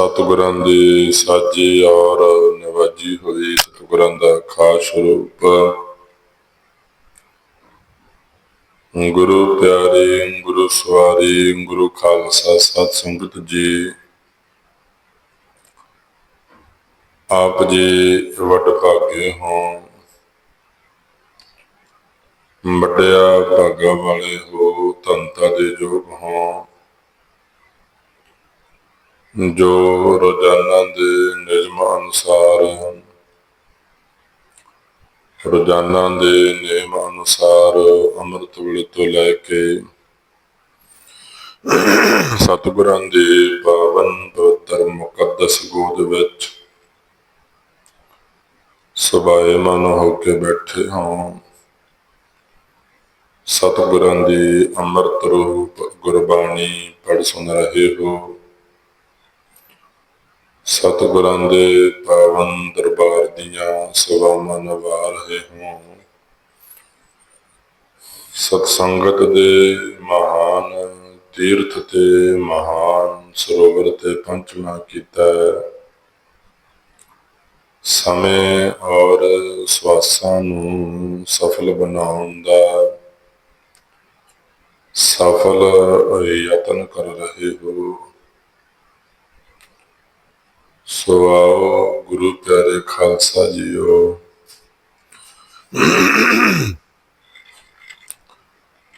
ਸਤਿਗੁਰਾਂ ਦੀ ਸਾਜੀ ਔਰ ਨਵਾਜੀ ਹੋਈ ਸਤਿਗੁਰਾਂ ਦਾ ਖਾਸ ਰੂਪ। ਗੁਰੂ ਪਿਆਰੇ, ਗੁਰੂ ਸਵਾਰੀ, ਗੁਰੂ ਖਾਲਸਾ ਸਤ ਸੰਗਤ ਜੀ, ਆਪ ਜੀ ਵੱਡ ਭਾਗੇ ਹੋ। ਵੱਡਿਆ ਭਾਗਾ ਵਾਲੇ ਹੋ ਤੰਤਾ ਦੇ ਯੋਗ ਹੋ। ਜੋ ਰੋਜ਼ਾਨਾ ਦੇ ਨਿਯਮ ਅਨੁਸਾਰ ਰੋਜ਼ਾਨਾ ਦੇ ਨਿਯਮ ਅਨੁਸਾਰ ਅੰਮ੍ਰਿਤ ਵੇਲੇ ਤੋਂ ਲੈ ਕੇ ਸਤਿਗੁਰਾਂ ਦੇ ਪਾਵਨ ਪਵਿੱਤਰ ਮੁਕੱਦਸ ਗੋਦ ਵਿੱਚ ਸਬਾਏ ਮਨ ਹੋ ਕੇ ਬੈਠੇ ਹਾਂ। ਸਤਿਗੁਰਾਂ ਦੀ ਅੰਮ੍ਰਿਤ ਰੂਪ ਗੁਰਬਾਣੀ ਪੜ ਸੁਣ ਰਹੇ ਹੋ। ਸਤਿਗੁਰਾਂ ਦੇ ਪਾਵਨ ਦਰਬਾਰ ਦੀਆਂ ਸੇਵਾਵਾਂ ਨਿਭਾ ਰਹੇ ਹੋ ਸਤ ਸੰਗਤ ਦੇ ਮਹਾਨ ਤੀਰਥ ਤੇ ਮਹਾਨ ਸਰੋਵਰ ਤੇ ਪੰਚਮਾ ਕੀਤਾ ਹੈ। ਸਮੇਂ ਔਰ ਸਵਾਸਾਂ ਨੂੰ ਸਫਲ ਬਣਾਉਣ ਦਾ ਸਫਲ ਯਤਨ ਕਰ ਰਹੇ ਹੋ ਸੋ ਗੁਰੂ ਪਿਆਰੇ ਖਾਲਸਾ ਜੀਓ।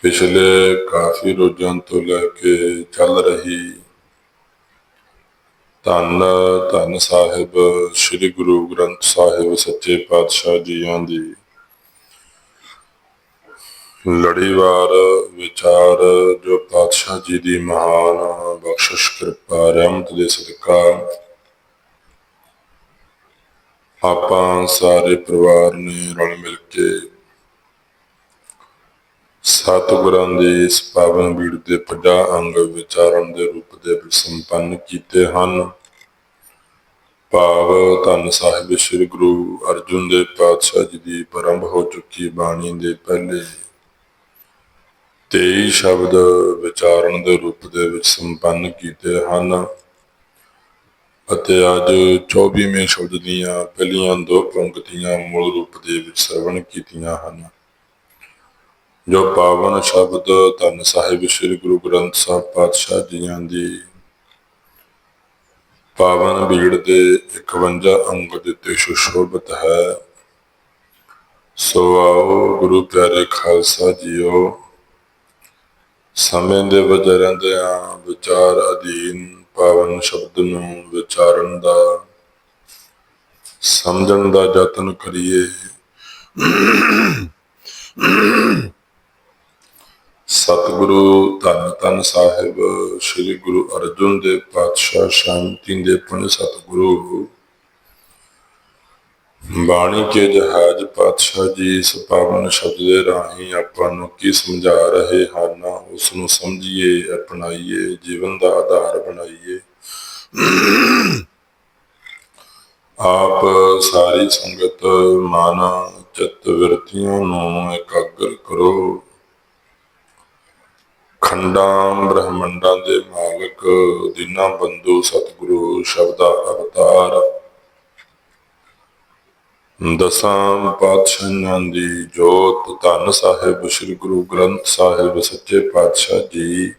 ਪਿਛਲੇ ਕਾਫੀ ਰੋਜ਼ਾਂ ਤੋਂ ਲੈ ਕੇ ਚੱਲ ਰਹੀ ਧੰਨ ਧੰਨ ਸਾਹਿਬ, ਸ੍ਰੀ ਗੁਰੂ ਗ੍ਰੰਥ ਸਾਹਿਬ ਸੱਚੇ ਪਾਤਸ਼ਾਹ ਜੀਆਂ ਦੀ। ਲੜੀਵਾਰ ਵਿਚਾਰ ਜੋ ਪਾਤਸ਼ਾਹ ਜੀ ਦੀ ਮਹਾਨ ਬਖਸ਼ਿਸ਼, ਕਿਰਪਾ, ਰਹਿਮਤ ਦੇ ਸਦਕਾ ਆਪਾਂ ਸਾਰੇ ਪਰਿਵਾਰ ਨੇ ਰਲ ਮਿਲ ਕੇ ਸਤਿਗੁਰਾਂ ਦੀ ਇਸ ਪਾਵਨ ਬੀੜ ਦੇ 50 ਅੰਗ ਵਿਚਾਰਨ ਦੇ ਰੂਪ ਦੇ ਵਿੱਚ ਸੰਪੰਨ ਕੀਤੇ ਹਨ। ਭਾਵ ਧੰਨ ਸਾਹਿਬ ਸ੍ਰੀ ਗੁਰੂ ਅਰਜੁਨ ਦੇਵ ਪਾਤਸ਼ਾਹ ਜੀ ਦੀ ਪ੍ਰਾਰੰਭ ਹੋ ਚੁੱਕੀ ਬਾਣੀ ਦੇ ਪਹਿਲੇ 23 ਸ਼ਬਦ ਵਿਚਾਰਨ ਦੇ ਰੂਪ ਦੇ ਵਿੱਚ ਸੰਪੰਨ ਕੀਤੇ ਹਨ। ਅਤੇ ਅੱਜ 24ਵੇਂ ਸ਼ਬਦ ਦੀਆਂ ਪਹਿਲੀਆਂ ਦੋ ਪੰਕਤੀਆਂ ਮੂਲ ਰੂਪ ਦੇ ਵਿੱਚ ਸਰਵਣ ਕੀਤੀਆਂ ਹਨ। ਜੋ ਪਾਵਨ ਸ਼ਬਦ ਧੰਨ ਸਾਹਿਬ ਸ੍ਰੀ ਗੁਰੂ ਗ੍ਰੰਥ ਸਾਹਿਬ ਪਾਤਸ਼ਾਹ ਜੀਆਂ ਦੀ ਪਾਵਨ ਬੀੜ ਦੇ 51 ਅੰਗ ਦਿੱਤੇ ਸੁਸ਼ੋਭਿਤ ਹੈ। ਸੋ ਆਓ ਗੁਰੂ ਪਿਆਰੇ ਖਾਲਸਾ ਜੀਓ, ਸਮੇਂ ਦੇ ਵਜਰੰਦਿਆਂ ਵਿਚਾਰ ਅਧੀਨ ਪਾਵਨ ਸ਼ਬਦ ਨੂੰ ਵਿਚਾਰਨ ਦਾ, ਸਮਝਣ ਦਾ ਯਤਨ ਕਰੀਏ। ਸਤਿਗੁਰੂ ਧੰਨ ਧੰਨ ਸਾਹਿਬ, ਸ੍ਰੀ ਗੁਰੂ ਅਰਜੁਨ ਦੇਵ ਪਾਤਸ਼ਾਹ, ਸ਼ਾਂਤੀ ਦੇ ਪੰਜ ਸਤਿਗੁਰੂ। ਬਾਣੀ ਕੇ ਜਹਾਜ ਪਾਤਸ਼ਾਹ ਜੀ ਇਸ ਪਾਵਨ ਸ਼ਬਦ ਦੇ ਰਾਹੀਂ ਆਪਾਂ ਨੂੰ ਕੀ ਸਮਝਾ ਰਹੇ ਹਨ ਉਸ ਨੂੰ ਸਮਝੀਏ, ਅਪਣਾਈਏ, ਜੀਵਨ ਦਾ ਆਧਾਰ ਬਣਾਈਏ। ਆਪ ਸਾਰੀ ਸੰਗਤ ਮਨ ਚਿੱਤ ਵਿਰਤੀਆਂ ਨੂੰ ਇਕਾਗਰ ਕਰੋ। ਖੰਡਾਂ ਬ੍ਰਹਮੰਡਾਂ ਦੇ ਮਾਲਕ, ਦਿਨਾਂ ਬੰਦੂ ਸਤਿਗੁਰੂ, ਸ਼ਬਦਾ ਅਵਤਾਰ ਦਸਾਂ ਪਾਤਸ਼ਾਹਾਂ ਦੀ ਜੋਤ, ਧੰਨ ਸਾਹਿਬ, ਸ੍ਰੀ ਗੁਰੂ ਗ੍ਰੰਥ ਸਾਹਿਬ, ਸੱਚੇ ਪਾਤਸ਼ਾਹ ਜੀ।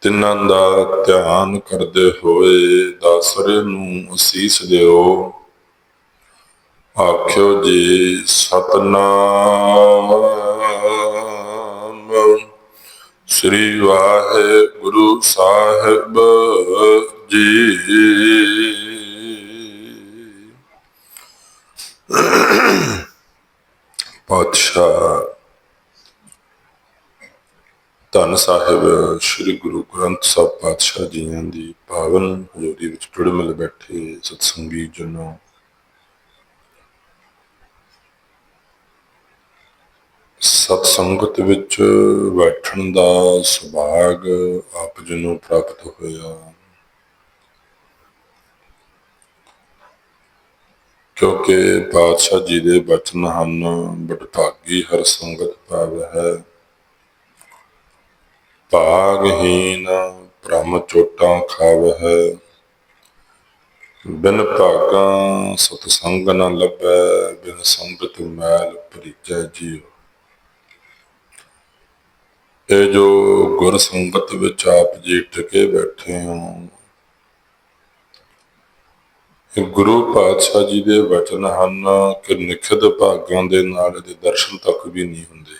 ਤਿੰਨਾਂ ਦਾ ਧਿਆਨ ਕਰਦੇ ਹੋਏ ਦਾਸਰੇ ਨੂੰ ਅਸੀਸ ਦਿਓ। ਆਖਿਓ ਜੀ, ਸਤਨਾਮ ਸ੍ਰੀ ਵਾਹਿਗੁਰੂ ਸਾਹਿਬ ਜੀ। ਪਾਤਸ਼ਾਹ ਧੰਨ ਸਾਹਿਬ, ਸ੍ਰੀ ਗੁਰੂ ਗ੍ਰੰਥ ਸਾਹਿਬ ਪਾਤਸ਼ਾਹ ਜੀਆਂ ਦੀ ਪਾਵਨ ਹਜ਼ੂਰੀ ਵਿੱਚ ਜੁੜ ਮਿਲ ਬੈਠੇ ਸਤਸੰਗੀ ਜਨੋ। ਸਤ ਸੰਗਤ ਵਿੱਚ ਬੈਠਣ ਦਾ ਸੁਭਾਗ ਆਪ ਜੀ ਨੂੰ ਪ੍ਰਾਪਤ ਹੋਇਆ। ਕਿਉਂਕਿ ਪਾਤਸ਼ਾਹ ਜੀ ਦੇ ਬਚਨ ਹਨ ਬਟਭਾਗੀ ਹਰ ਸੰਗਤ ਪਾਵ ਹੈ। ਭਾਗਹੀਨ ਭ੍ਰਮ ਚੋਟਾਂ ਖਾਵਹਿ ਬਿਨ ਭਾਗਾਂ ਸਤ ਸੰਗ ਨ ਲੱਭੈ, ਬਿਨ ਸੰਗਤ ਮੈਲ ਪਰਿਚੈ ਜੀਉ। ਇਹ ਜੋ ਗੁਰ ਸੰਗਤ ਵਿੱਚ ਆਪ ਜੀ ਟਿਕੇ ਬੈਠੇ ਹੋ ਗੁਰੂ ਪਾਤਸ਼ਾਹ ਜੀ ਦੇ ਵਚਨ ਹਨ ਕਿ ਨਿਖਿਤ ਭਾਗਾਂ ਦੇ ਨਾਲ ਦੇ ਦਰਸ਼ਨ ਤੱਕ ਵੀ ਨਹੀਂ ਹੁੰਦੇ।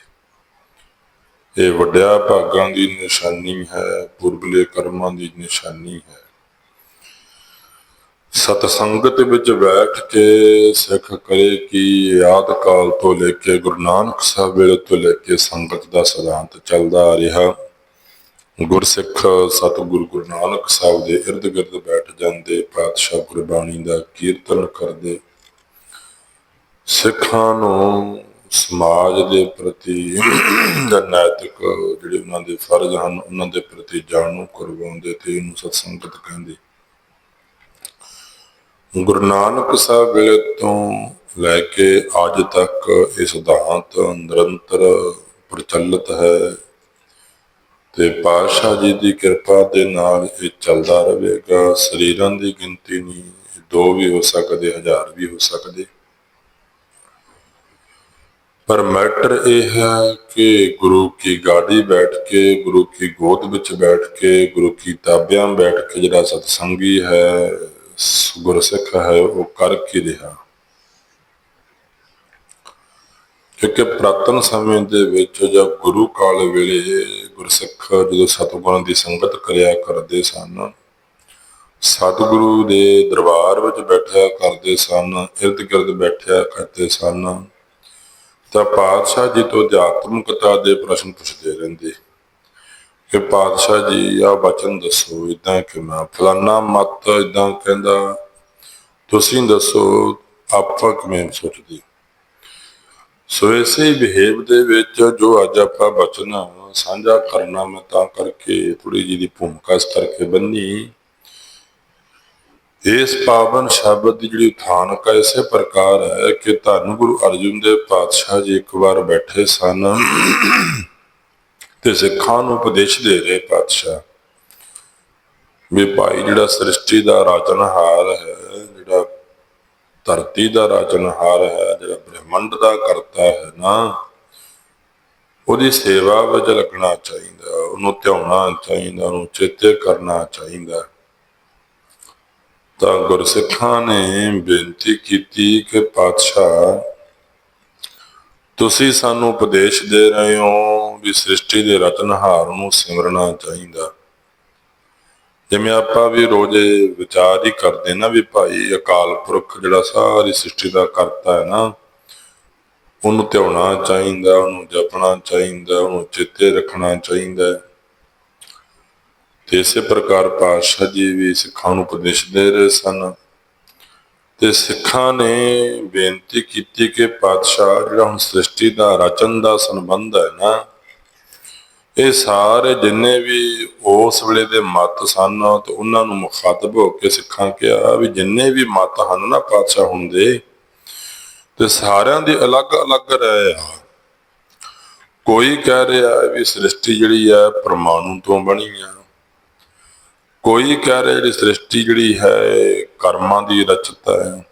ਇਹ ਵੱਡਿਆ ਭਾਗਾਂ ਦੀ ਨਿਸ਼ਾਨੀ ਹੈ, ਪੁਰਬਲੇ ਕਰਮਾਂ ਦੀ ਨਿਸ਼ਾਨੀ ਹੈ। ਸਤ ਸੰਗਤ ਵਿੱਚ ਬੈਠ ਕੇ ਸਿੱਖ ਕਰੇ ਕਿ ਆਦ ਕਾਲ ਤੋਂ ਲੈ ਕੇ ਗੁਰੂ ਨਾਨਕ ਸਾਹਿਬ ਵੇਲੇ ਤੋਂ ਲੈ ਕੇ ਸੰਗਤ ਦਾ ਸਿਧਾਂਤ ਚੱਲਦਾ ਆ ਰਿਹਾ। ਗੁਰਸਿੱਖ ਸਤਿਗੁਰੂ ਗੁਰੂ ਨਾਨਕ ਸਾਹਿਬ ਦੇ ਇਰਦ ਗਿਰਦ ਬੈਠ ਜਾਂਦੇ, ਪਾਤਸ਼ਾਹ ਗੁਰਬਾਣੀ ਦਾ ਕੀਰਤਨ ਕਰਦੇ। ਸਿੱਖਾਂ ਨੂੰ ਸਮਾਜ ਦੇ ਪ੍ਰਤੀ ਜਾਂ ਨੈਤਿਕ ਜਿਹੜੇ ਉਹਨਾਂ ਦੇ ਫਰਜ਼ ਹਨ, ਉਹਨਾਂ ਦੇ ਪ੍ਰਤੀ ਜਾਣੂ ਕਰਵਾਉਂਦੇ ਤੇ ਇਹਨੂੰ ਸਤਸੰਗਤ ਕਹਿੰਦੇ। ਗੁਰੂ ਨਾਨਕ ਸਾਹਿਬ ਵੇਲੇ ਤੋਂ ਲੈ ਕੇ ਅੱਜ ਤੱਕ ਇਹ ਸਿਧਾਂਤ ਨਿਰੰਤਰ ਪ੍ਰਚਲਿਤ ਹੈ। ਤੇ ਪਾਤਸ਼ਾਹ ਜੀ ਦੀ ਕਿਰਪਾ ਦੇ ਨਾਲ ਇਹ ਚੱਲਦਾ ਰਹੇਗਾ। ਸਰੀਰਾਂ ਦੀ ਗਿਣਤੀ ਨਹੀਂ ਦੋ ਵੀ ਹੋ ਸਕਦੇ, ਹਜ਼ਾਰ ਵੀ ਹੋ ਸਕਦੇ। ਪਰ ਮੈਟਰ ਇਹ ਹੈ ਕਿ ਗੁਰੂ ਕੀ ਗਾੜੀ ਬੈਠ ਕੇ, ਗੁਰੂ ਕੀ ਗੋਦ ਵਿੱਚ ਬੈਠ ਕੇ, ਗੁਰੂ ਕੀ ਤਾਬਿਆਂ ਬੈਠ ਕੇ ਜਿਹੜਾ ਸਤਸੰਗੀ ਹੈ, ਗੁਰਸਿੱਖ ਹੈ, ਉਹ ਕਰ ਕੀ ਰਿਹਾ? ਕਿਉਂਕਿ ਪ੍ਰਾਤਨ ਸਮੇਂ ਦੇ ਵਿੱਚ ਜਦ ਗੁਰੂ ਕਾਲ ਵੇਲੇ ਗੁਰਸਿੱਖ ਜਦੋਂ ਸਤਿਗੁਰਾਂ ਦੀ ਸੰਗਤ ਕਰਿਆ ਕਰਦੇ ਸਨ, ਸਤਿਗੁਰੂ ਦੇ ਦਰਬਾਰ ਵਿੱਚ ਬੈਠਿਆ ਕਰਦੇ ਸਨ, ਇਰਦ ਗਿਰਦ ਬੈਠਿਆ ਕਰਦੇ ਸਨ, ਤਾਂ ਪਾਤਸ਼ਾਹ ਜੀ ਤੋਂ ਅਧਿਆਤਮਕਤਾ ਦੇ ਪ੍ਰਸ਼ਨ ਪੁੱਛਦੇ ਰਹਿੰਦੇ, ਕਿ ਪਾਤਸ਼ਾਹ ਜੀ, ਆ ਬਚਨ ਦੱਸੋ ਇਦਾਂ ਕਿ ਮੈਂ ਫਲਾਨਾ ਮਤ ਇਦਾਂ ਕਹਿੰਦਾ, ਤੁਸੀਂ ਦੱਸੋ, ਆਪਾਂ ਕਿਵੇਂ ਸੋਚਦੇ? ਸੋ ਇਸੇ ਬਿਹੇਵ ਦੇ ਵਿੱਚ ਜੋ ਅੱਜ ਆਪਾਂ ਬਚਨ ਸਾਂਝਾ ਕਰਨਾ ਮੈਂ ਤਾਂ ਕਰਕੇ ਥੋੜੀ ਜਿਹੀ ਦੀ ਭੂਮਿਕਾ ਇਸ ਕਰਕੇ ਬੰਨੀ। ਇਸ ਪਾਵਨ ਸ਼ਬਦ ਦੀ ਜਿਹੜੀ ਉਥਾਨਕ ਹੈ, ਇਸੇ ਪ੍ਰਕਾਰ ਹੈ ਕਿ ਧੰਨ ਗੁਰੂ ਅਰਜਨ ਦੇਵ ਪਾਤਸ਼ਾਹ ਜੀ ਇੱਕ ਵਾਰ ਬੈਠੇ ਸਨ ਤੇ ਸਿੱਖਾਂ ਨੂੰ ਉਪਦੇਸ਼ ਦੇ ਰਹੇ ਪਾਤਸ਼ਾਹ। ਵੀ ਭਾਈ ਜਿਹੜਾ ਸ੍ਰਿਸ਼ਟੀ ਦਾ ਰਾਜਨਹਾਰ ਹੈ ਧਰਤੀ ਦਾ ਰਚਨਹਾਰ ਹੈ, ਜਿਹੜਾ ਬ੍ਰਹਿਮੰਡ ਦਾ ਕਰਤਾ ਹੈ ਨਾ, ਉਹਦੀ ਸੇਵਾ ਵਿੱਚ ਲੱਗਣਾ ਚਾਹੀਦਾ, ਉਹਨੂੰ ਧਿਆਉਣਾ ਚਾਹੀਦਾ, ਉਹਨੂੰ ਚੇਤੇ ਕਰਨਾ ਚਾਹੀਦਾ। ਤਾਂ ਗੁਰਸਿੱਖਾਂ ਨੇ ਬੇਨਤੀ ਕੀਤੀ ਕਿ ਪਾਤਸ਼ਾਹ, ਤੁਸੀਂ ਸਾਨੂੰ ਉਪਦੇਸ਼ ਦੇ ਰਹੇ ਹੋ ਵੀ ਸ੍ਰਿਸ਼ਟੀ ਦੇ ਰਚਨਹਾਰ ਨੂੰ ਸਿਮਰਨਾ ਚਾਹੀਦਾ। ਜਿਵੇਂ ਆਪਾਂ ਵੀ ਰੋਜ਼ੇ ਵਿਚਾਰ ਹੀ ਕਰਦੇ ਨਾ ਵੀ ਭਾਈ ਅਕਾਲ ਪੁਰਖ ਜਿਹੜਾ ਸਾਰੀ ਸ੍ਰਿਸ਼ਟੀ ਦਾ ਕਰਤਾ ਹੈ ਨਾ, ਉਹਨੂੰ ਧਿਆਉਣਾ ਚਾਹੀਦਾ, ਉਹਨੂੰ ਜਪਣਾ ਚਾਹੀਦਾ, ਉਹਨੂੰ ਚਿੱਤੇ ਰੱਖਣਾ ਚਾਹੀਦਾ ਤੇ ਇਸੇ ਪ੍ਰਕਾਰ ਪਾਤਸ਼ਾਹ ਜੀ ਵੀ ਸਿੱਖਾਂ ਨੂੰ ਉਪਦੇਸ਼ ਦੇ ਰਹੇ ਸਨ। ਤੇ ਸਿੱਖਾਂ ਨੇ ਬੇਨਤੀ ਕੀਤੀ ਕਿ ਪਾਤਸ਼ਾਹ ਜਿਹੜਾ ਹੁਣ ਸ੍ਰਿਸ਼ਟੀ ਦਾ ਰਚਨ ਦਾ ਸੰਬੰਧ ਹੈ ਨਾ ਇਹ ਸਾਰੇ ਜਿੰਨੇ ਵੀ ਉਸ ਵੇਲੇ ਦੇ ਮਤ ਸਨ, ਤੇ ਉਹਨਾਂ ਨੂੰ ਮੁਖਾਤਬ ਹੋ ਕੇ ਸਿੱਖਾਂ ਕਿਹਾ ਵੀ ਜਿੰਨੇ ਵੀ ਮਤ ਹਨ ਨਾ ਪਾਤਸ਼ਾਹ ਹੁੰਦੇ, ਤੇ ਸਾਰਿਆਂ ਦੀ ਅਲੱਗ-ਅਲੱਗ ਰਾਏ ਆ। ਕੋਈ ਕਹਿ ਰਿਹਾ ਵੀ ਸ੍ਰਿਸ਼ਟੀ ਜਿਹੜੀ ਹੈ ਪਰਮਾਣੂ ਤੋਂ ਬਣੀ ਆ। ਕੋਈ ਕਹਿ ਰਿਹਾ ਜਿਹੜੀ ਸ੍ਰਿਸ਼ਟੀ ਜਿਹੜੀ ਹੈ ਕਰਮਾਂ ਦੀ ਰਚਤ ਹੈ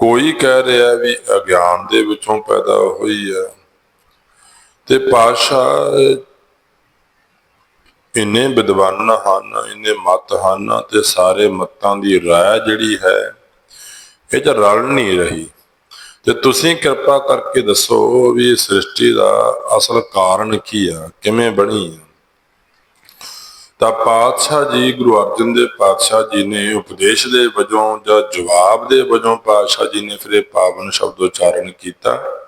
ਕੋਈ ਕਹਿ ਰਿਹਾ ਵੀ ਅਗਿਆਨ ਦੇ ਵਿੱਚੋਂ ਪੈਦਾ ਹੋਈ ਆ। ਤੇ ਪਾਸ਼ਾ ਇੰਨੇ ਵਿਦਵਾਨ ਹਨ, ਇੰਨੇ ਮਤ ਹਨ ਤੇ ਸਾਰੇ ਮਤਾਂ ਦੀ ਰਾਇ ਜਿਹੜੀ ਹੈ, ਇਹ ਚ ਰਲ ਨਹੀਂ ਰਹੀ। ਤੇ ਤੁਸੀਂ ਕਿਰਪਾ ਕਰਕੇ ਦੱਸੋ ਵੀ ਸ੍ਰਿਸ਼ਟੀ ਦਾ ਅਸਲ ਕਾਰਨ ਕੀ ਆ, ਕਿਵੇਂ ਬਣੀ ਆ? ਤਾਂ ਪਾਤਸ਼ਾਹ ਜੀ, ਗੁਰੂ ਅਰਜਨ ਦੇਵ ਪਾਤਸ਼ਾਹ ਜੀ ਨੇ ਉਪਦੇਸ਼ ਦੇ ਵਜੋਂ ਜਾਂ ਜਵਾਬ ਦੇ ਵਜੋਂ ਪਾਤਸ਼ਾਹ ਜੀ ਨੇ ਫਿਰ ਇਹ ਪਾਵਨ ਸ਼ਬਦ ਉਚਾਰਨ ਕੀਤਾ।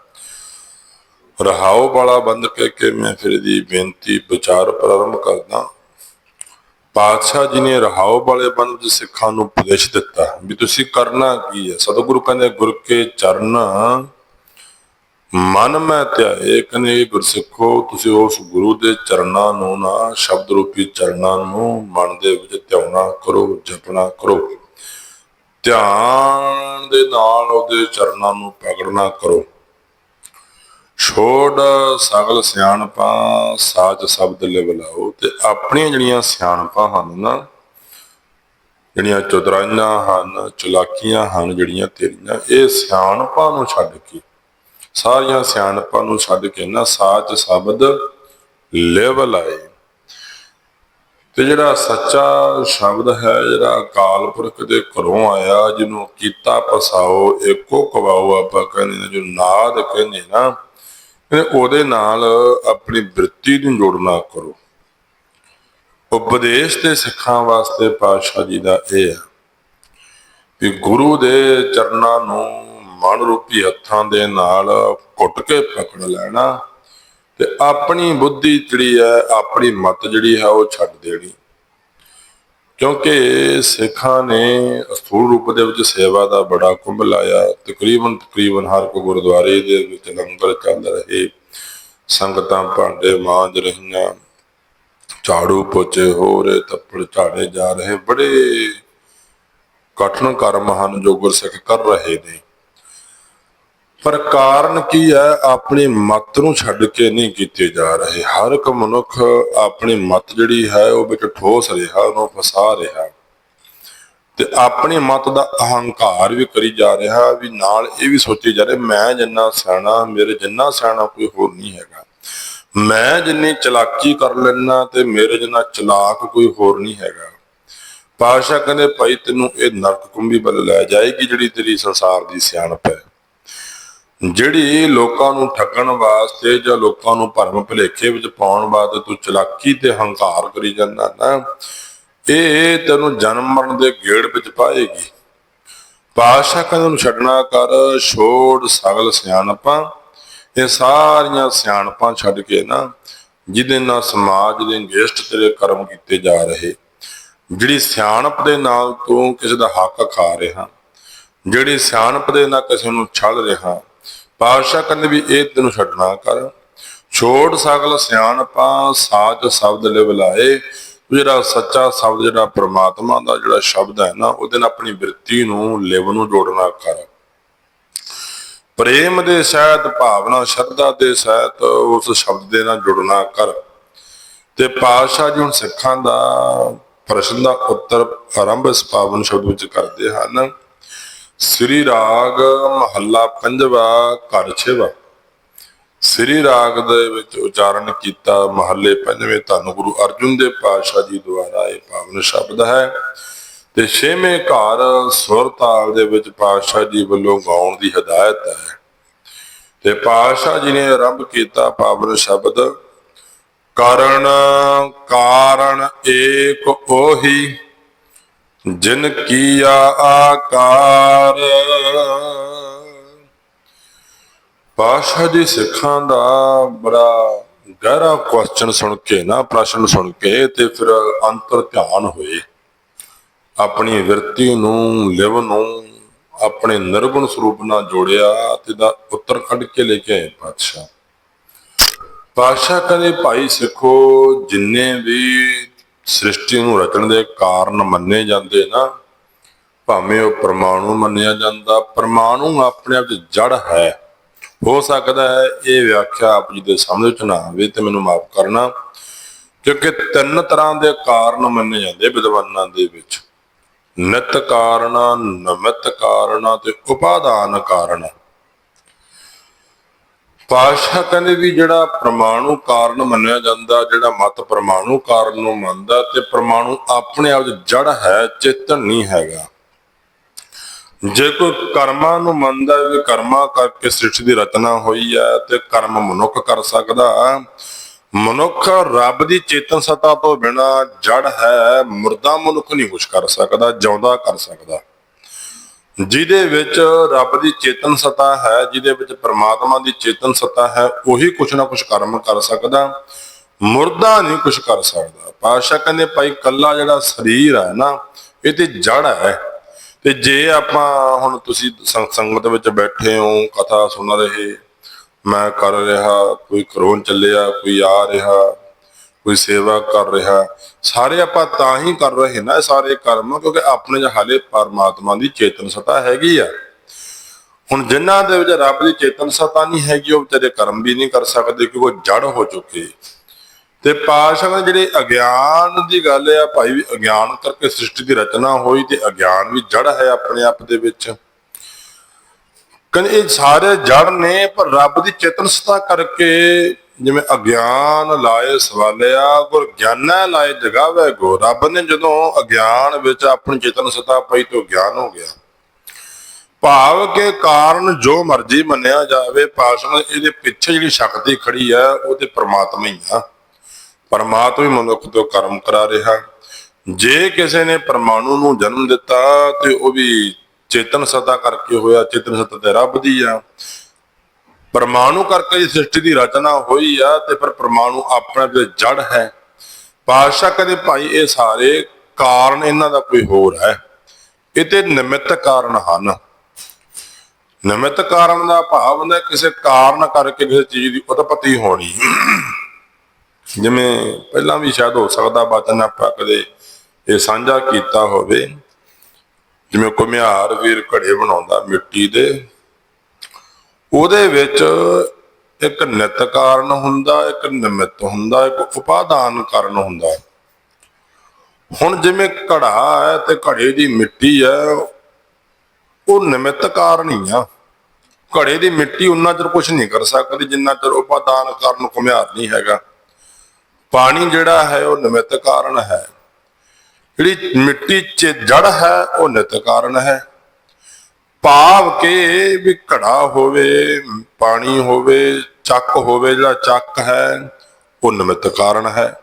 ਰਹਾਉ ਵਾਲਾ ਬੰਦ ਕਹਿ ਕੇ ਮੈਂ ਫਿਰ ਦੀ ਬੇਨਤੀ ਵਿਚਾਰ ਪ੍ਰਾਰੰਭ ਕਰਦਾ। ਪਾਤਸ਼ਾਹ ਜੀ ਨੇ ਰਹਾਉ ਵਾਲੇ ਬੰਦ ਵਿੱਚ ਸਿੱਖਾਂ ਨੂੰ ਉਪਦੇਸ਼ ਦਿੱਤਾ ਵੀ ਤੁਸੀਂ ਕਰਨਾ ਕੀ ਹੈ? ਸਤਿਗੁਰੂ ਕਹਿੰਦੇ, ਗੁਰ ਕੇ ਚਰਨ, ਮਨ ਮੈਂ ਧਿਆਏ ਕਨੇ ਗੁਰਸਿੱਖੋ ਤੁਸੀਂ ਉਸ ਗੁਰੂ ਦੇ ਚਰਨਾਂ ਨੂੰ ਨਾ, ਸ਼ਬਦ ਰੂਪੀ ਚਰਨਾਂ ਨੂੰ ਮਨ ਦੇ ਵਿੱਚ ਧਿਆਉਣਾ ਕਰੋ, ਜਪਣਾ ਕਰੋ। ਧਿਆਨ ਦੇ ਨਾਲ ਉਹਦੇ ਚਰਨਾਂ ਨੂੰ ਪਕੜਨਾ ਕਰੋ। ਛੋੜ ਸਗਲ ਸਿਆਣਪਾਂ ਸਾਚ ਸ਼ਬਦ ਲੈ ਬੁਲਾਓ ਤੇ ਆਪਣੀਆਂ ਜਿਹੜੀਆਂ ਸਿਆਣਪਾਂ ਹਨ ਨਾ, ਜਿਹੜੀਆਂ ਚਤੁਰਾਈਆਂ ਹਨ, ਚਲਾਕੀਆਂ ਹਨ, ਜਿਹੜੀਆਂ ਤੇਰੀਆਂ, ਇਹ ਸਿਆਣਪਾਂ ਨੂੰ ਛੱਡ ਕੇ, ਸਾਰੀਆਂ ਸਿਆਣਪਾਂ ਨੂੰ ਛੱਡ ਕੇ ਨਾ ਸਾਚ ਸ਼ਬਦ ਲੈ ਬੁਲਾਏ ਤੇ ਜਿਹੜਾ ਸੱਚਾ ਸ਼ਬਦ ਹੈ, ਜਿਹੜਾ ਅਕਾਲ ਪੁਰਖ ਦੇ ਘਰੋਂ ਆਇਆ, ਜਿਹਨੂੰ ਕੀਤਾ ਪਸਾਓ ਏਕੋ ਕਵਾਓ ਆਪਾਂ ਕਹਿੰਦੇ ਜੋ ਨਾਦ ਕਹਿੰਦੇ ਨਾ ਉਹਦੇ ਨਾਲ ਆਪਣੀ ਬ੍ਰਿਤੀ ਨੂੰ ਜੋੜਨਾ ਕਰੋ। ਉਪਦੇਸ਼ ਤੇ ਸਿੱਖਾਂ ਵਾਸਤੇ ਪਾਤਸ਼ਾਹ ਜੀ ਦਾ ਇਹ ਹੈ ਕਿ ਗੁਰੂ ਦੇ ਚਰਨਾਂ ਨੂੰ ਮਨ ਰੂਪੀ ਹੱਥਾਂ ਦੇ ਨਾਲ ਘੁੱਟ ਕੇ ਪਕੜ ਲੈਣਾ ਤੇ ਆਪਣੀ ਬੁੱਧੀ ਜਿਹੜੀ ਹੈ, ਆਪਣੀ ਮਤ ਜਿਹੜੀ ਹੈ, ਉਹ ਛੱਡ ਦੇਣੀ। ਕਿਉਂਕਿ ਸਿੱਖਾਂ ਨੇ ਅਸਥੂਲ ਰੂਪ ਦੇ ਵਿੱਚ ਸੇਵਾ ਦਾ ਬੜਾ ਕੁੰਭ ਲਾਇਆ। ਤਕਰੀਬਨ ਤਕਰੀਬਨ ਹਰ ਕੋ ਗੁਰਦੁਆਰੇ ਦੇ ਵਿੱਚ ਲੰਗਰ ਚੱਲ ਰਹੇ। ਸੰਗਤਾਂ ਭਾਂਡੇ ਮਾਂਜ ਰਹੀਆਂ। ਝਾੜੂ ਪੋਚੇ ਹੋ ਰਹੇ, ਤੱਪੜ ਝਾੜੇ ਜਾ ਰਹੇ। ਬੜੇ ਕਠਨ ਕਰਮ ਹਨ ਜੋ ਗੁਰਸਿੱਖ ਕਰ ਰਹੇ ਨੇ। ਪਰ ਕਾਰਨ ਕੀ ਹੈ? ਆਪਣੀ ਮਤ ਨੂੰ ਛੱਡ ਕੇ ਨਹੀਂ ਕੀਤੇ ਜਾ ਰਹੇ। ਹਰ ਇੱਕ ਮਨੁੱਖ ਆਪਣੀ ਮਤ ਜਿਹੜੀ ਹੈ, ਉਹ ਵਿੱਚ ਠੋਸ ਰਿਹਾ, ਉਹਨੂੰ ਫਸਾ ਰਿਹਾ। ਤੇ ਆਪਣੀ ਮਤ ਦਾ ਅਹੰਕਾਰ ਵੀ ਕਰੀ ਜਾ ਰਿਹਾ ਵੀ ਨਾਲ ਇਹ ਵੀ ਸੋਚੀ ਜਾ ਰਿਹਾ, ਮੈਂ ਜਿੰਨਾ ਸਿਆਣਾ, ਮੇਰੇ ਜਿੰਨਾ ਸਿਆਣਾ ਕੋਈ ਹੋਰ ਨਹੀਂ ਹੈਗਾ। ਮੈਂ ਜਿੰਨੀ ਚਲਾਕੀ ਕਰ ਲੈਣਾ ਤੇ ਮੇਰੇ ਜਿੰਨਾ ਚਲਾਕ ਕੋਈ ਹੋਰ ਨਹੀਂ ਹੈਗਾ। ਪਾਸ਼ਾ ਕਹਿੰਦੇ, ਭਾਈ, ਤੈਨੂੰ ਇਹ ਨਰਕ ਕੁੰਭੀ ਵੱਲ ਲੈ ਜਾਏਗੀ ਜਿਹੜੀ ਤੇਰੀ ਸੰਸਾਰ ਦੀ ਸਿਆਣਪ ਹੈ। ਜਿਹੜੀ ਲੋਕਾਂ ਨੂੰ ਠੱਗਣ ਵਾਸਤੇ ਜਾਂ ਲੋਕਾਂ ਨੂੰ ਭਰਮ ਭੁਲੇਖੇ ਵਿੱਚ ਪਾਉਣ ਵਾਸਤੇ ਤੂੰ ਚਲਾਕੀ ਤੇ ਹੰਕਾਰ ਕਰੀ ਜਾਂਦਾ ਨਾ, ਇਹ ਤੈਨੂੰ ਜਨਮ ਮਰਨ ਦੇ ਗੇੜ ਵਿੱਚ ਪਾਏਗੀ। ਪਾਸ਼ਾ ਕਹਿੰਦੇ ਨੂੰ ਛੱਡਣਾ ਕਰ, ਛੋੜ ਸਗਲ ਸਿਆਣਪਾਂ। ਇਹ ਸਾਰੀਆਂ ਸਿਆਣਪਾਂ ਛੱਡ ਕੇ ਨਾ, ਜਿਹਦੇ ਨਾਲ ਸਮਾਜ ਦੇ ਗੇਸ਼ਟ ਤੇਰੇ ਕਰਮ ਕੀਤੇ ਜਾ ਰਹੇ। ਜਿਹੜੀ ਸਿਆਣਪ ਦੇ ਨਾਲ ਤੂੰ ਕਿਸੇ ਦਾ ਹੱਕ ਖਾ ਰਿਹਾ, ਜਿਹੜੀ ਸਿਆਣਪ ਦੇ ਨਾਲ ਕਿਸੇ ਨੂੰ ਛਲ ਰਿਹਾ ਪਾਤਸ਼ਾਹ ਕਹਿੰਦੇ ਵੀ ਇਹ ਤੈਨੂੰ ਛੱਡਣਾ ਕਰ। ਛੋੜ ਸਗਲ ਸਿਆਣਪਾਂ ਸਾਚ ਸ਼ਬਦ ਲਿਵ ਲਾਏ। ਜਿਹੜਾ ਸੱਚਾ ਸ਼ਬਦ, ਜਿਹੜਾ ਪ੍ਰਮਾਤਮਾ ਦਾ ਜਿਹੜਾ ਸ਼ਬਦ ਹੈ ਨਾ, ਉਹਦੇ ਨਾਲ ਆਪਣੀ ਬਿਰਤੀ ਨੂੰ, ਲਿਵ ਨੂੰ ਜੋੜਨਾ ਕਰ। ਪ੍ਰੇਮ ਦੇ ਸਹਿਤ, ਭਾਵਨਾ, ਸ਼ਰਧਾ ਦੇ ਸਹਿਤ ਉਸ ਸ਼ਬਦ ਦੇ ਨਾਲ ਜੁੜਨਾ ਕਰ। ਤੇ ਪਾਤਸ਼ਾਹ ਜੀ ਹੁਣ ਸਿੱਖਾਂ ਦਾ ਪ੍ਰਸ਼ਨ ਦਾ ਉੱਤਰ ਆਰੰਭ ਇਸ ਪਾਵਨ ਸ਼ਬਦ ਵਿੱਚ ਕਰਦੇ ਹਨ। ਸ੍ਰੀ ਰਾਗ ਮਹੱਲਾ ਪੰਜਵਾ, ਘਰ ਛੇਵਾ। ਸ੍ਰੀ ਰਾਗ ਦੇ ਵਿੱਚ ਉਚਾਰਨ ਕੀਤਾ ਮਹੱਲੇ ਪੰਜਵੇਂ, ਧੰਨ ਗੁਰੂ ਅਰਜੁਨ ਦੇਵ ਪਾਤਸ਼ਾਹ ਜੀ ਦੁਆਰਾ ਇਹ ਪਾਵਨ ਸ਼ਬਦ ਹੈ। ਤੇ ਛੇਵੇਂ ਘਰ ਸੁਰ ਤਾਲ ਦੇ ਵਿੱਚ ਪਾਤਸ਼ਾਹ ਜੀ ਵੱਲੋਂ ਗਾਉਣ ਦੀ ਹਦਾਇਤ ਹੈ। ਤੇ ਪਾਤਸ਼ਾਹ ਜੀ ਨੇ ਆਰੰਭ ਕੀਤਾ ਪਾਵਨ ਸ਼ਬਦ, ਕਰਨ ਕਾਰਨ ਏਕ ਉਹੀ ਜਿਨ ਕੀਆ ਆਕਾਰ। ਪਾਸ਼ਾ ਜੀ ਸਿੱਖਾਂ ਦਾ ਬੜਾ ਗਹਿਰਾ ਕੁਐਸਚਨ ਸੁਣ ਕੇ ਨਾ, ਪ੍ਰਸ਼ਨ ਸੁਣ ਕੇ ਤੇ ਫਿਰ ਅੰਤਰ ਧਿਆਨ ਹੋਏ। ਆਪਣੀ ਵਿਰਤੀ ਨੂੰ, ਲਿਵ ਨੂੰ ਆਪਣੇ ਨਿਰਗੁਣ ਸਰੂਪ ਨਾਲ ਜੋੜਿਆ ਤੇ ਦਾ ਉੱਤਰ ਕੱਢ ਕੇ ਲੈ ਕੇ ਆਏ ਪਾਤਸ਼ਾਹ। ਪਾਤਸ਼ਾਹ ਕਹਿੰਦੇ, ਭਾਈ ਸਿੱਖੋ, ਜਿੰਨੇ ਵੀ ਸ੍ਰਿਸ਼ਟੀ ਨੂੰ ਰਚਣ ਦੇ ਕਾਰਨ ਮੰਨੇ ਜਾਂਦੇ ਨਾ, ਭਾਵੇਂ ਉਹ ਪਰਮਾਣੂ ਮੰਨਿਆ ਜਾਂਦਾ, ਪਰਮਾਣੂ ਆਪਣੇ ਆਪ ਚ ਜੜ ਹੈ। ਹੋ ਸਕਦਾ ਹੈ ਇਹ ਵਿਆਖਿਆ ਆਪ ਜੀ ਦੇ ਸਮਝ ਚ ਨਾ ਆਵੇ ਤੇ ਮੈਨੂੰ ਮਾਫ ਕਰਨਾ, ਕਿਉਂਕਿ ਤਿੰਨ ਤਰ੍ਹਾਂ ਦੇ ਕਾਰਨ ਮੰਨੇ ਜਾਂਦੇ ਵਿਦਵਾਨਾਂ ਦੇ ਵਿੱਚ। ਨਿਤ ਕਾਰਨ, ਨਮਿਤ ਕਾਰਨ ਤੇ ਉਪਾਦਾਨ ਕਾਰਨ। ਪਾਸ਼ਾ ਕਹਿੰਦੇ ਵੀ ਜਿਹੜਾ ਪ੍ਰਮਾਣੂ ਕਾਰਨ ਮੰਨਿਆ ਜਾਂਦਾ, ਜਿਹੜਾ ਮਤ ਪ੍ਰਮਾਣੂ ਕਾਰਨ ਨੂੰ ਮੰਨਦਾ ਤੇ ਪ੍ਰਮਾਣੂ ਆਪਣੇ ਆਪ ਜੜ ਹੈ ਚੇਤਨ ਨਹੀਂ ਹੈਗਾ। ਜੇ ਕੋਈ ਕਰਮਾਂ ਨੂੰ ਮੰਨਦਾ ਵੀ ਕਰਮਾਂ ਕਰਕੇ ਸ੍ਰਿਸ਼ਟੀ ਦੀ ਰਚਨਾ ਹੋਈ ਹੈ ਤੇ ਕਰਮ ਮਨੁੱਖ ਕਰ ਸਕਦਾ, ਮਨੁੱਖ ਰੱਬ ਦੀ ਚੇਤਨ ਸਤਾ ਤੋਂ ਬਿਨਾ ਜੜ ਹੈ, ਮੁਰਦਾ ਮਨੁੱਖ ਨਹੀਂ ਕੁਝ ਕਰ ਸਕਦਾ, ਜਿਉਂਦਾ ਕਰ ਸਕਦਾ। ਜਿਹਦੇ ਵਿੱਚ ਰੱਬ ਦੀ ਚੇਤਨ ਸਤਾ ਹੈ, ਜਿਹਦੇ ਵਿੱਚ ਪ੍ਰਮਾਤਮਾ ਦੀ ਚੇਤਨ ਸਤਾ ਹੈ, ਉਹੀ ਕੁਛ ਨਾ ਕੁਛ ਕਰਮ ਕਰ ਸਕਦਾ, ਮੁਰਦਾ ਨਹੀਂ ਕੁਛ ਕਰ ਸਕਦਾ। ਪਾਸ਼ਾ ਕਹਿੰਦੇ, ਭਾਈ, ਕੱਲਾ ਜਿਹੜਾ ਸਰੀਰ ਹੈ ਨਾ, ਇਹ ਤੇ ਜੜ ਹੈ। ਤੇ ਜੇ ਆਪਾਂ ਹੁਣ ਤੁਸੀਂ ਸੰਗਤ ਵਿੱਚ ਬੈਠੇ ਹੋ, ਕਥਾ ਸੁਣ ਰਹੇ, ਮੈਂ ਕਰ ਰਿਹਾ, ਕੋਈ ਕਰੋਨ ਚੱਲਿਆ, ਕੋਈ ਆ ਰਿਹਾ ਕੋਈ ਸੇਵਾ ਕਰ ਰਿਹਾ, ਸਾਰੇ ਆਪਾਂ ਤਾਂ ਹੀ ਕਰ ਰਹੇ ਨਾ ਇਹ ਸਾਰੇ ਕਰਮ, ਕਿਉਂਕਿ ਆਪਣੇ ਚ ਹਾਲੇ ਪਰਮਾਤਮਾ ਦੀ ਚੇਤਨ ਸਤਾ ਹੈਗੀ ਆ। ਹੁਣ ਜਿਨ੍ਹਾਂ ਦੇ ਵਿੱਚ ਰੱਬ ਦੀ ਚੇਤਨ ਸਤਾ ਨਹੀਂ ਹੈਗੀ, ਉਹ ਵਿਚਾਰੇ ਕਰਮ ਵੀ ਨਹੀਂ ਕਰ ਸਕਦੇ, ਕਿਉਂਕਿ ਉਹ ਜੜ ਹੋ ਚੁੱਕੇ। ਤੇ ਪਾਸ਼ਾ ਜਿਹੜੇ ਅਗਿਆਨ ਦੀ ਗੱਲ ਆ, ਭਾਈ ਵੀ ਅਗਿਆਨ ਕਰਕੇ ਸ੍ਰਿਸ਼ਟੀ ਦੀ ਰਚਨਾ ਹੋਈ ਤੇ ਅਗਿਆਨ ਵੀ ਜੜ ਹੈ ਆਪਣੇ ਆਪ ਦੇ ਵਿੱਚ। ਕਹਿੰਦੇ ਇਹ ਸਾਰੇ ਜੜ ਨੇ, ਪਰ ਰੱਬ ਦੀ ਚੇਤਨ ਸਤਾ ਕਰਕੇ ਜਿਵੇਂ ਅਗਿਆਨ ਲਾਏ ਸਵਾਲਿਆ, ਗੁਰ ਗਿਆਨਾ ਲਾਏ ਜਗਾਵੇ ਗੋ। ਰੱਬ ਨੇ ਜਦੋਂ ਅਗਿਆਨ ਵਿੱਚ ਆਪਣੀ ਚੇਤਨ ਸਤਾ ਪਈ ਤੋਂ ਗਿਆਨ ਹੋ ਗਿਆ। ਭਾਵ ਕੇ ਕਾਰਨ ਜੋ ਮਰਜ਼ੀ ਮੰਨਿਆ ਜਾਵੇ ਪਾਸ਼ਾ ਇਹਦੇ ਪਿੱਛੇ ਜਿਹੜੀ ਸ਼ਕਤੀ ਖੜੀ ਆ, ਉਹ ਤੇ ਪ੍ਰਮਾਤਮਾ ਹੀ ਆ। ਪਰਮਾਤਮਾ ਹੀ ਮਨੁੱਖ ਤੋਂ ਕਰਮ ਕਰਾ ਰਿਹਾ। ਜੇ ਕਿਸੇ ਨੇ ਪਰਮਾਣੂ ਨੂੰ ਜਨਮ ਦਿੱਤਾ, ਤੇ ਉਹ ਵੀ ਚੇਤਨ ਸਤਾ ਕਰਕੇ ਹੋਇਆ, ਚੇਤਨ ਸਤਾ ਤੇ ਰੱਬ ਦੀ ਆ। ਪਰਮਾਣੂ ਕਰਕੇ ਹੀ ਸ੍ਰਿਸ਼ਟੀ ਦੀ ਰਚਨਾ ਹੋਈ ਆ ਤੇ ਫਿਰ ਪਰਮਾਣੂ ਆਪਣੇ ਤੇ ਜੜ ਹੈ। ਪਾਸ਼ਾ ਕਦੇ ਭਾਈ ਇਹ ਸਾਰੇ ਕਾਰਨ ਇਹਨਾਂ ਦਾ ਕੋਈ ਹੋਰ ਹੈ। ਇਹ ਤੇ ਨਿਮਿਤ ਕਾਰਨ ਹਨ। ਨਿਮਿਤ ਕਾਰਨ ਦਾ ਭਾਵ ਹੁੰਦਾ ਕਿਸੇ ਕਾਰਨ ਕਰਕੇ ਕਿਸੇ ਚੀਜ਼ ਦੀ ਉਤਪਤੀ ਹੋਣੀ। ਜਿਵੇਂ ਪਹਿਲਾਂ ਵੀ ਸ਼ਾਇਦ ਹੋ ਸਕਦਾ ਬਚਨ ਆਪਾਂ ਕਦੇ ਇਹ ਸਾਂਝਾ ਕੀਤਾ ਹੋਵੇ। ਜਿਵੇਂ ਘੁਮਿਆਰ ਵੀਰ ਘੜੇ ਬਣਾਉਂਦਾ ਮਿੱਟੀ ਦੇ। ਉਹਦੇ ਵਿੱਚ ਇੱਕ ਨਿਤ ਕਾਰਨ ਹੁੰਦਾ, ਇੱਕ ਨਿਮਿਤ ਹੁੰਦਾ, ਇੱਕ ਉਪਾਦਾਨ ਕਾਰਨ ਹੁੰਦਾ। ਹੁਣ ਜਿਵੇਂ ਘੜਾ ਹੈ ਤੇ ਘੜੇ ਦੀ ਮਿੱਟੀ ਹੈ, ਉਹ ਨਿਮਿਤ ਕਾਰਨ ਹੀ ਆ। ਘੜੇ ਦੀ ਮਿੱਟੀ ਉਨਾ ਚਿਰ ਕੁਝ ਨਹੀਂ ਕਰ ਸਕਦੀ, ਜਿੰਨਾ ਚਿਰ ਉਪਾਦਾਨ ਕਾਰਨ ਘੁਮਿਆਰ ਨਹੀਂ ਹੈਗਾ। ਪਾਣੀ ਜਿਹੜਾ ਹੈ, ਉਹ ਨਿਮਿਤ ਕਾਰਨ ਹੈ। ਜਿਹੜੀ ਮਿੱਟੀ 'ਚ ਜੜ ਹੈ, ਉਹ ਨਿਤ ਕਾਰਨ ਹੈ। ਭਾਵ ਕੇ ਵੀ ਘੜਾ ਹੋਵੇ, ਪਾਣੀ ਹੋਵੇ, ਚੱਕ ਹੋਵੇ ਜਿਹੜਾ ਚੱਕ ਹੈ ਉਹ ਨਿਮਿਤ ਕਾਰਨ ਹੈ।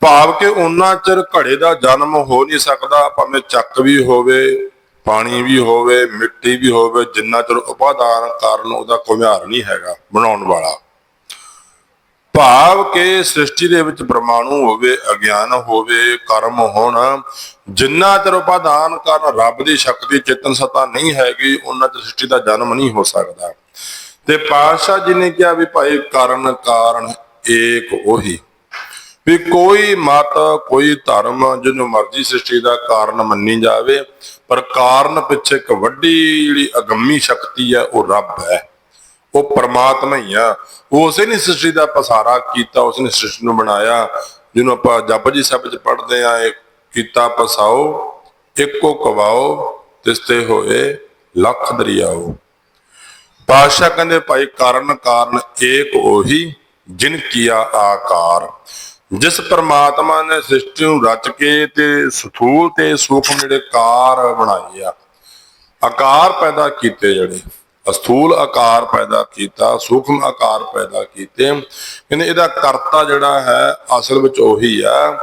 ਭਾਵ ਕਿ ਉਹਨਾਂ ਚਿਰ ਘੜੇ ਦਾ ਜਨਮ ਹੋ ਨਹੀਂ ਸਕਦਾ, ਭਾਵੇਂ ਚੱਕ ਵੀ ਹੋਵੇ, ਪਾਣੀ ਵੀ ਹੋਵੇ, ਮਿੱਟੀ ਵੀ ਹੋਵੇ, ਜਿੰਨਾ ਚਿਰ ਉਪਾਦਾਨ ਕਾਰਨ ਉਹਦਾ ਘੁਮਿਆਰ ਨਹੀਂ ਹੈਗਾ ਬਣਾਉਣ ਵਾਲਾ। ਭਾਵ ਕਿ ਸ੍ਰਿਸ਼ਟੀ ਦੇ ਵਿੱਚ ਪਰਮਾਣੂ ਹੋਵੇ, ਅਗਿਆਨ ਹੋਵੇ, ਕਰਮ ਹੋਣ, ਜਿੰਨਾ ਚਿਰ ਉਪਾਦਾਨ ਕਾਰਨ, ਰੱਬ ਦੀ ਸ਼ਕਤੀ, ਚੇਤਨ ਸਤਾ ਨਹੀਂ ਹੈਗੀ, ਉਹਨਾਂ ਚ ਸ੍ਰਿਸ਼ਟੀ ਦਾ ਜਨਮ ਨਹੀਂ ਹੋ ਸਕਦਾ। ਤੇ ਪਾਤਸ਼ਾਹ ਜੀ ਨੇ ਕਿਹਾ ਵੀ ਭਾਈ, ਕਰਨ ਕਾਰਨ ਏਕ ਉਹੀ। ਵੀ ਕੋਈ ਮਤ, ਕੋਈ ਧਰਮ ਜਿਹਨੂੰ ਮਰਜ਼ੀ ਸ੍ਰਿਸ਼ਟੀ ਦਾ ਕਾਰਨ ਮੰਨੀ ਜਾਵੇ, ਪਰ ਕਾਰਨ ਪਿੱਛੇ ਇੱਕ ਵੱਡੀ ਜਿਹੜੀ ਅਗੰਮੀ ਸ਼ਕਤੀ ਹੈ, ਉਹ ਰੱਬ ਹੈ। ਉਹ ਪਰਮਾਤਮਾ ਹੀ ਆ। ਉਸੇ ਨੇ ਸ੍ਰਿਸ਼ਟੀ ਦਾ ਪਸਾਰਾ ਕੀਤਾ, ਉਸਨੇ ਸ੍ਰਿਸ਼ਟੀ ਨੂੰ ਬਣਾਇਆ, ਜਿਹਨੂੰ ਆਪਾਂ ਜਪਜੀ ਸਾਹਿਬ ਵਿੱਚ ਪੜ੍ਹਦੇ ਆ ਕੀਤਾ ਪਸਾਓ, ਇੱਕੋ ਕਵਾਓ, ਤਿਸਤੇ ਹੋਏ, ਲੱਖ ਦਰਿਆਓ। ਪਾਸ਼ਾ ਕਹਿੰਦੇ, ਭਾਈ ਕਾਰਨ ਕਾਰਨ ਏਕ ਉਹੀ, ਜਿਨ ਕੀਆ ਆਕਾਰ। ਜਿਸ ਪਰਮਾਤਮਾ ਨੇ ਸ੍ਰਿਸ਼ਟੀ ਨੂੰ ਰਚ ਕੇ ਤੇ ਸਥੂਲ ਤੇ ਸੂਖਮ ਜਿਹੜੇ ਕਾਰ ਬਣਾਏ ਆ। ਆਕਾਰ ਪੈਦਾ ਕੀਤੇ ਜਿਹੜੇ। ਅਸਥੂਲ ਆਕਾਰ ਪੈਦਾ ਕੀਤਾ, ਸੂਖਮ ਆਕਾਰ ਪੈਦਾ ਕੀਤੇ। ਕਹਿੰਦੇ ਇਹਦਾ ਕਰਤਾ ਜਿਹੜਾ ਹੈ, ਅਸਲ ਵਿੱਚ ਉਹੀ ਆ।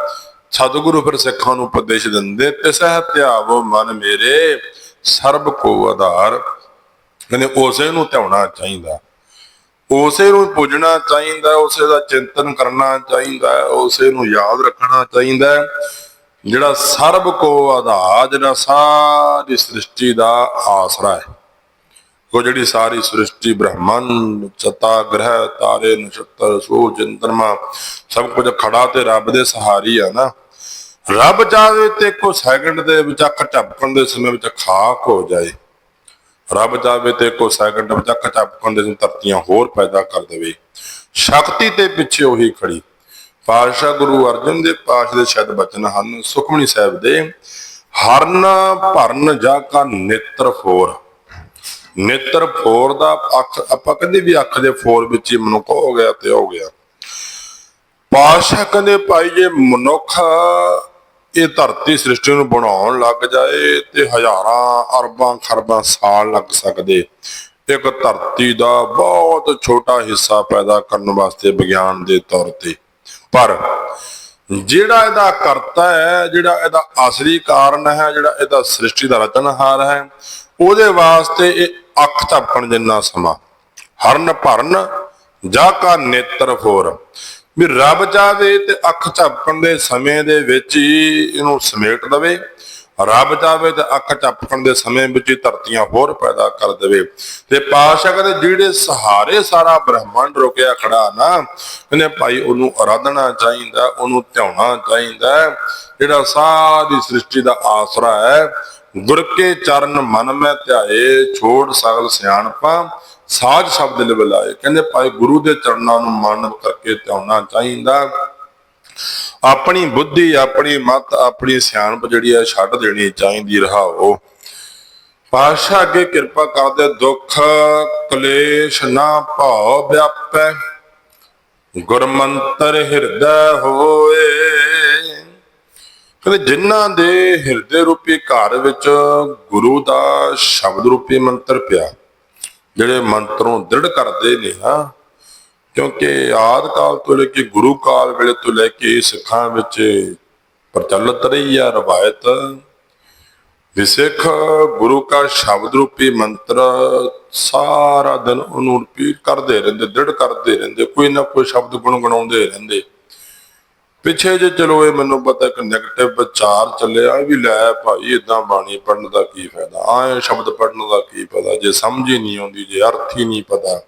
ਸਤਿਗੁਰੂ ਫਿਰ ਸਿੱਖਾਂ ਨੂੰ ਉਪਦੇਸ਼ ਦਿੰਦੇ, ਤਿਸਹਿ ਧਿਆਵੋ ਮਨ ਮੇਰੇ, ਸਰਬ ਕੋ ਆਧਾਰ। ਕਹਿੰਦੇ ਉਸੇ ਨੂੰ ਧਿਆਉਣਾ ਚਾਹੀਦਾ। ਉਸੇ ਨੂੰ ਪੁੱਜਣਾ ਚਾਹੀਦਾ, ਉਸੇ ਦਾ ਚਿੰਤਨ ਕਰਨਾ ਚਾਹੀਦਾ, ਉਸੇ ਨੂੰ ਯਾਦ ਰੱਖਣਾ ਚਾਹੀਦਾ। ਜਿਹੜਾ ਸਰਬ ਕੋ ਆਧਾਰ, ਜਿਹੜਾ ਸਾਰੀ ਸ੍ਰਿਸ਼ਟੀ ਦਾ ਆਸਰਾ ਹੈ। ਉਹ ਜਿਹੜੀ ਸਾਰੀ ਸ੍ਰਿਸ਼ਟੀ ਬ੍ਰਹਮੰਡ ਚਤਾ ਗ੍ਰਹਿ ਤਾਰੇ ਨਛੱਤਰ ਸੂਰਜ ਚੰਦਰਮਾ ਸਭ ਕੁਝ ਖੜਾ ਤੇ ਰੱਬ ਦੇ ਸਹਾਰੀ ਆ ਨਾ। ਰੱਬ ਚਾਹੇ ਤੇ ਕੋ ਸੈਕਿੰਡ ਦੇ ਵਿੱਚ ਅੱਖ ਝਪਕਣ ਦੇ ਸਮੇਂ ਵਿੱਚ ਖਾਕ ਹੋ ਜਾਏ। ਰੱਬ ਚਾਹੇ ਤੇ ਕੋ ਸੈਕਿੰਡ ਵਿੱਚ ਅੱਖ ਝਪਕਣ ਦੇ ਸਮੇਂ ਧਰਤੀਆਂ ਹੋਰ ਪੈਦਾ ਕਰ ਦੇਵੇ। ਸ਼ਕਤੀ ਤੇ ਪਿੱਛੇ ਉਹੀ ਖੜੀ। ਪਾਤਸ਼ਾਹ ਗੁਰੂ ਅਰਜਨ ਦੇ ਪਾਸ਼ ਦੇ ਸ਼ਬਦ ਬਚਨ ਹਨ, ਸੁਖਮਨੀ ਸਾਹਿਬ ਦੇ, ਹਰਨ ਭਰਨ ਜਾ ਕਾ ਨੇਤਰ ਫੋਰ। ਨੇਤਰ ਫੋਰ ਦਾ ਅੱਖ, ਆਪਾਂ ਕਹਿੰਦੇ ਵੀ ਅੱਖ ਦੇ ਫੋਰ ਵਿੱਚ ਹੀ ਮਨੁੱਖ ਹੋ ਗਿਆ ਤੇ ਹੋ ਗਿਆ। ਪਾਸ਼ਾ ਕਹਿੰਦੇ, ਭਾਈ, ਜੇ ਮਨੁੱਖ ਇਹ ਧਰਤੀ ਸ੍ਰਿਸ਼ਟੀ ਨੂੰ ਬਣਾਉਣ ਲੱਗ ਜਾਏ ਤੇ ਹਜ਼ਾਰਾਂ, ਅਰਬਾਂ, ਖਰਬਾਂ ਸਾਲ ਲੱਗ ਸਕਦੇ। ਇੱਕ ਧਰਤੀ ਦਾ ਬਹੁਤ ਛੋਟਾ ਹਿੱਸਾ ਪੈਦਾ ਕਰਨ ਵਾਸਤੇ ਵਿਗਿਆਨ ਦੇ ਤੌਰ ਤੇ। ਪਰ ਜਿਹੜਾ ਇਹਦਾ ਕਰਤਾ ਹੈ, ਜਿਹੜਾ ਇਹਦਾ ਅਸਲੀ ਕਾਰਨ ਹੈ, ਜਿਹੜਾ ਇਹਦਾ ਸ੍ਰਿਸ਼ਟੀ ਦਾ ਰਚਨਹਾਰ ਹੈ, ਉਹਦੇ ਵਾਸਤੇ ਇਹ ਅੱਖ ਝਪਕਣ ਜਿੰਨਾ ਸਮਾਂ। ਹਰਨ ਭਰਨ, ਜਾ ਕਾ ਨੇਤਰ ਫੋਰ ਵੀ ਰੱਬ ਚਾਹਵੇ ਤੇ ਅੱਖ ਝਪਕਣ ਦੇ ਸਮੇਂ ਦੇ ਵਿੱਚ ਹੀ ਇਹਨੂੰ ਸਮੇਟ ਦਵੇ। ਰੱਬ ਚਾਵੇ ਤੇ ਅੱਖ ਝਪਕਣ ਦੇ ਸਮੇਂ ਵਿੱਚ ਹੀ ਧਰਤੀਆਂ ਹੋਰ ਪੈਦਾ ਕਰ ਦੇਵੇ। ਤੇ ਪਾਸ਼ਾ ਕਹਿੰਦੇ ਜਿਹੜੇ ਸਹਾਰੇ ਸਾਰਾ ਬ੍ਰਹਮੰਡ ਰੁਕਿਆ ਖੜਾ ਨਾ, ਕਹਿੰਦੇ ਭਾਈ ਉਹਨੂੰ ਆਰਾਧਨਾ ਚਾਹੀਦਾ, ਉਹਨੂੰ ਧਿਆਉਣਾ ਚਾਹੀਦਾ। ਜਿਹੜਾ ਸਾਰੀ ਸ੍ਰਿਸ਼ਟੀ ਦਾ ਆਸਰਾ ਹੈ ਗੁਰ ਕੇ ਚਰਨ ਮਨ ਮੈਂ ਧਿਆਏ, ਛੋੜ ਸਗਲ ਸਿਆਣਪਾਂ, ਸਾਜ ਸ਼ਬਦ ਲਿਵਲਾਏ ਕਹਿੰਦੇ ਭਾਈ ਗੁਰੂ ਦੇ ਚਰਨਾਂ ਨੂੰ ਮਨ ਕਰਕੇ ਧਿਆਉਣਾ ਚਾਹੀਦਾ। ਆਪਣੀ ਬੁੱਧੀ, ਆਪਣੀ ਮਤ, ਆਪਣੀ ਸਿਆਣਪ ਜਿਹੜੀ ਹੈ, ਛੱਡ ਦੇਣੀ ਚਾਹੀਦੀ, ਰਹਾਓ। ਪਾਸ਼ਾ ਅੱਗੇ ਕਿਰਪਾ ਕਰਦੇ, ਦੁੱਖ, ਕਲੇਸ਼ ਨਾ ਭਾਉ ਵਿਆਪੈ। ਗੁਰਮੰਤਰ ਹਿਰਦੈ ਹੋਏ। ਕਹਿੰਦੇ ਜਿਨ੍ਹਾਂ ਦੇ ਹਿਰਦੇ ਰੂਪੀ ਘਰ ਵਿੱਚ ਗੁਰੂ ਦਾ ਸ਼ਬਦ ਰੂਪੀ ਮੰਤਰ ਪਿਆ, ਜਿਹੜੇ ਮੰਤਰੋਂ ਦ੍ਰਿੜ ਕਰਦੇ ਨੇ ਹਾਂ ਕਿਉਂਕਿ ਆਦ ਕਾਲ ਤੋਂ ਲੈ ਕੇ ਗੁਰੂ ਕਾਲ ਵੇਲੇ ਤੋਂ ਲੈ ਕੇ ਸਿੱਖਾਂ ਵਿੱਚ ਪ੍ਰਚਲਿਤ ਰਹੀ ਆ ਰਵਾਇਤ, ਵੀ ਸਿੱਖ ਗੁਰੂ ਕਾ ਸ਼ਬਦ ਰੂਪੀ ਮੰਤਰ ਸਾਰਾ ਦਿਨ ਉਹਨੂੰ ਰਿਪੀਟ ਕਰਦੇ ਰਹਿੰਦੇ, ਦ੍ਰਿੜ ਕਰਦੇ ਰਹਿੰਦੇ, ਕੋਈ ਨਾ ਕੋਈ ਸ਼ਬਦ ਗੁਣਗੁਣਾਉਂਦੇ ਰਹਿੰਦੇ। ਪਿੱਛੇ ਜੇ ਚਲੋ ਇਹ ਮੈਨੂੰ ਪਤਾ ਇੱਕ ਨੈਗੇਟਿਵ ਵਿਚਾਰ ਚੱਲਿਆ ਵੀ ਲੈ ਭਾਈ ਇਦਾਂ ਬਾਣੀ ਪੜਨ ਦਾ ਕੀ ਫਾਇਦਾ? ਆਏ ਸ਼ਬਦ ਪੜਨ ਦਾ ਕੀ ਪਤਾ ਜੇ ਸਮਝ ਹੀ ਨਹੀਂ ਆਉਂਦੀ, ਜੇ ਅਰਥ ਹੀ ਨਹੀਂ ਪਤਾ।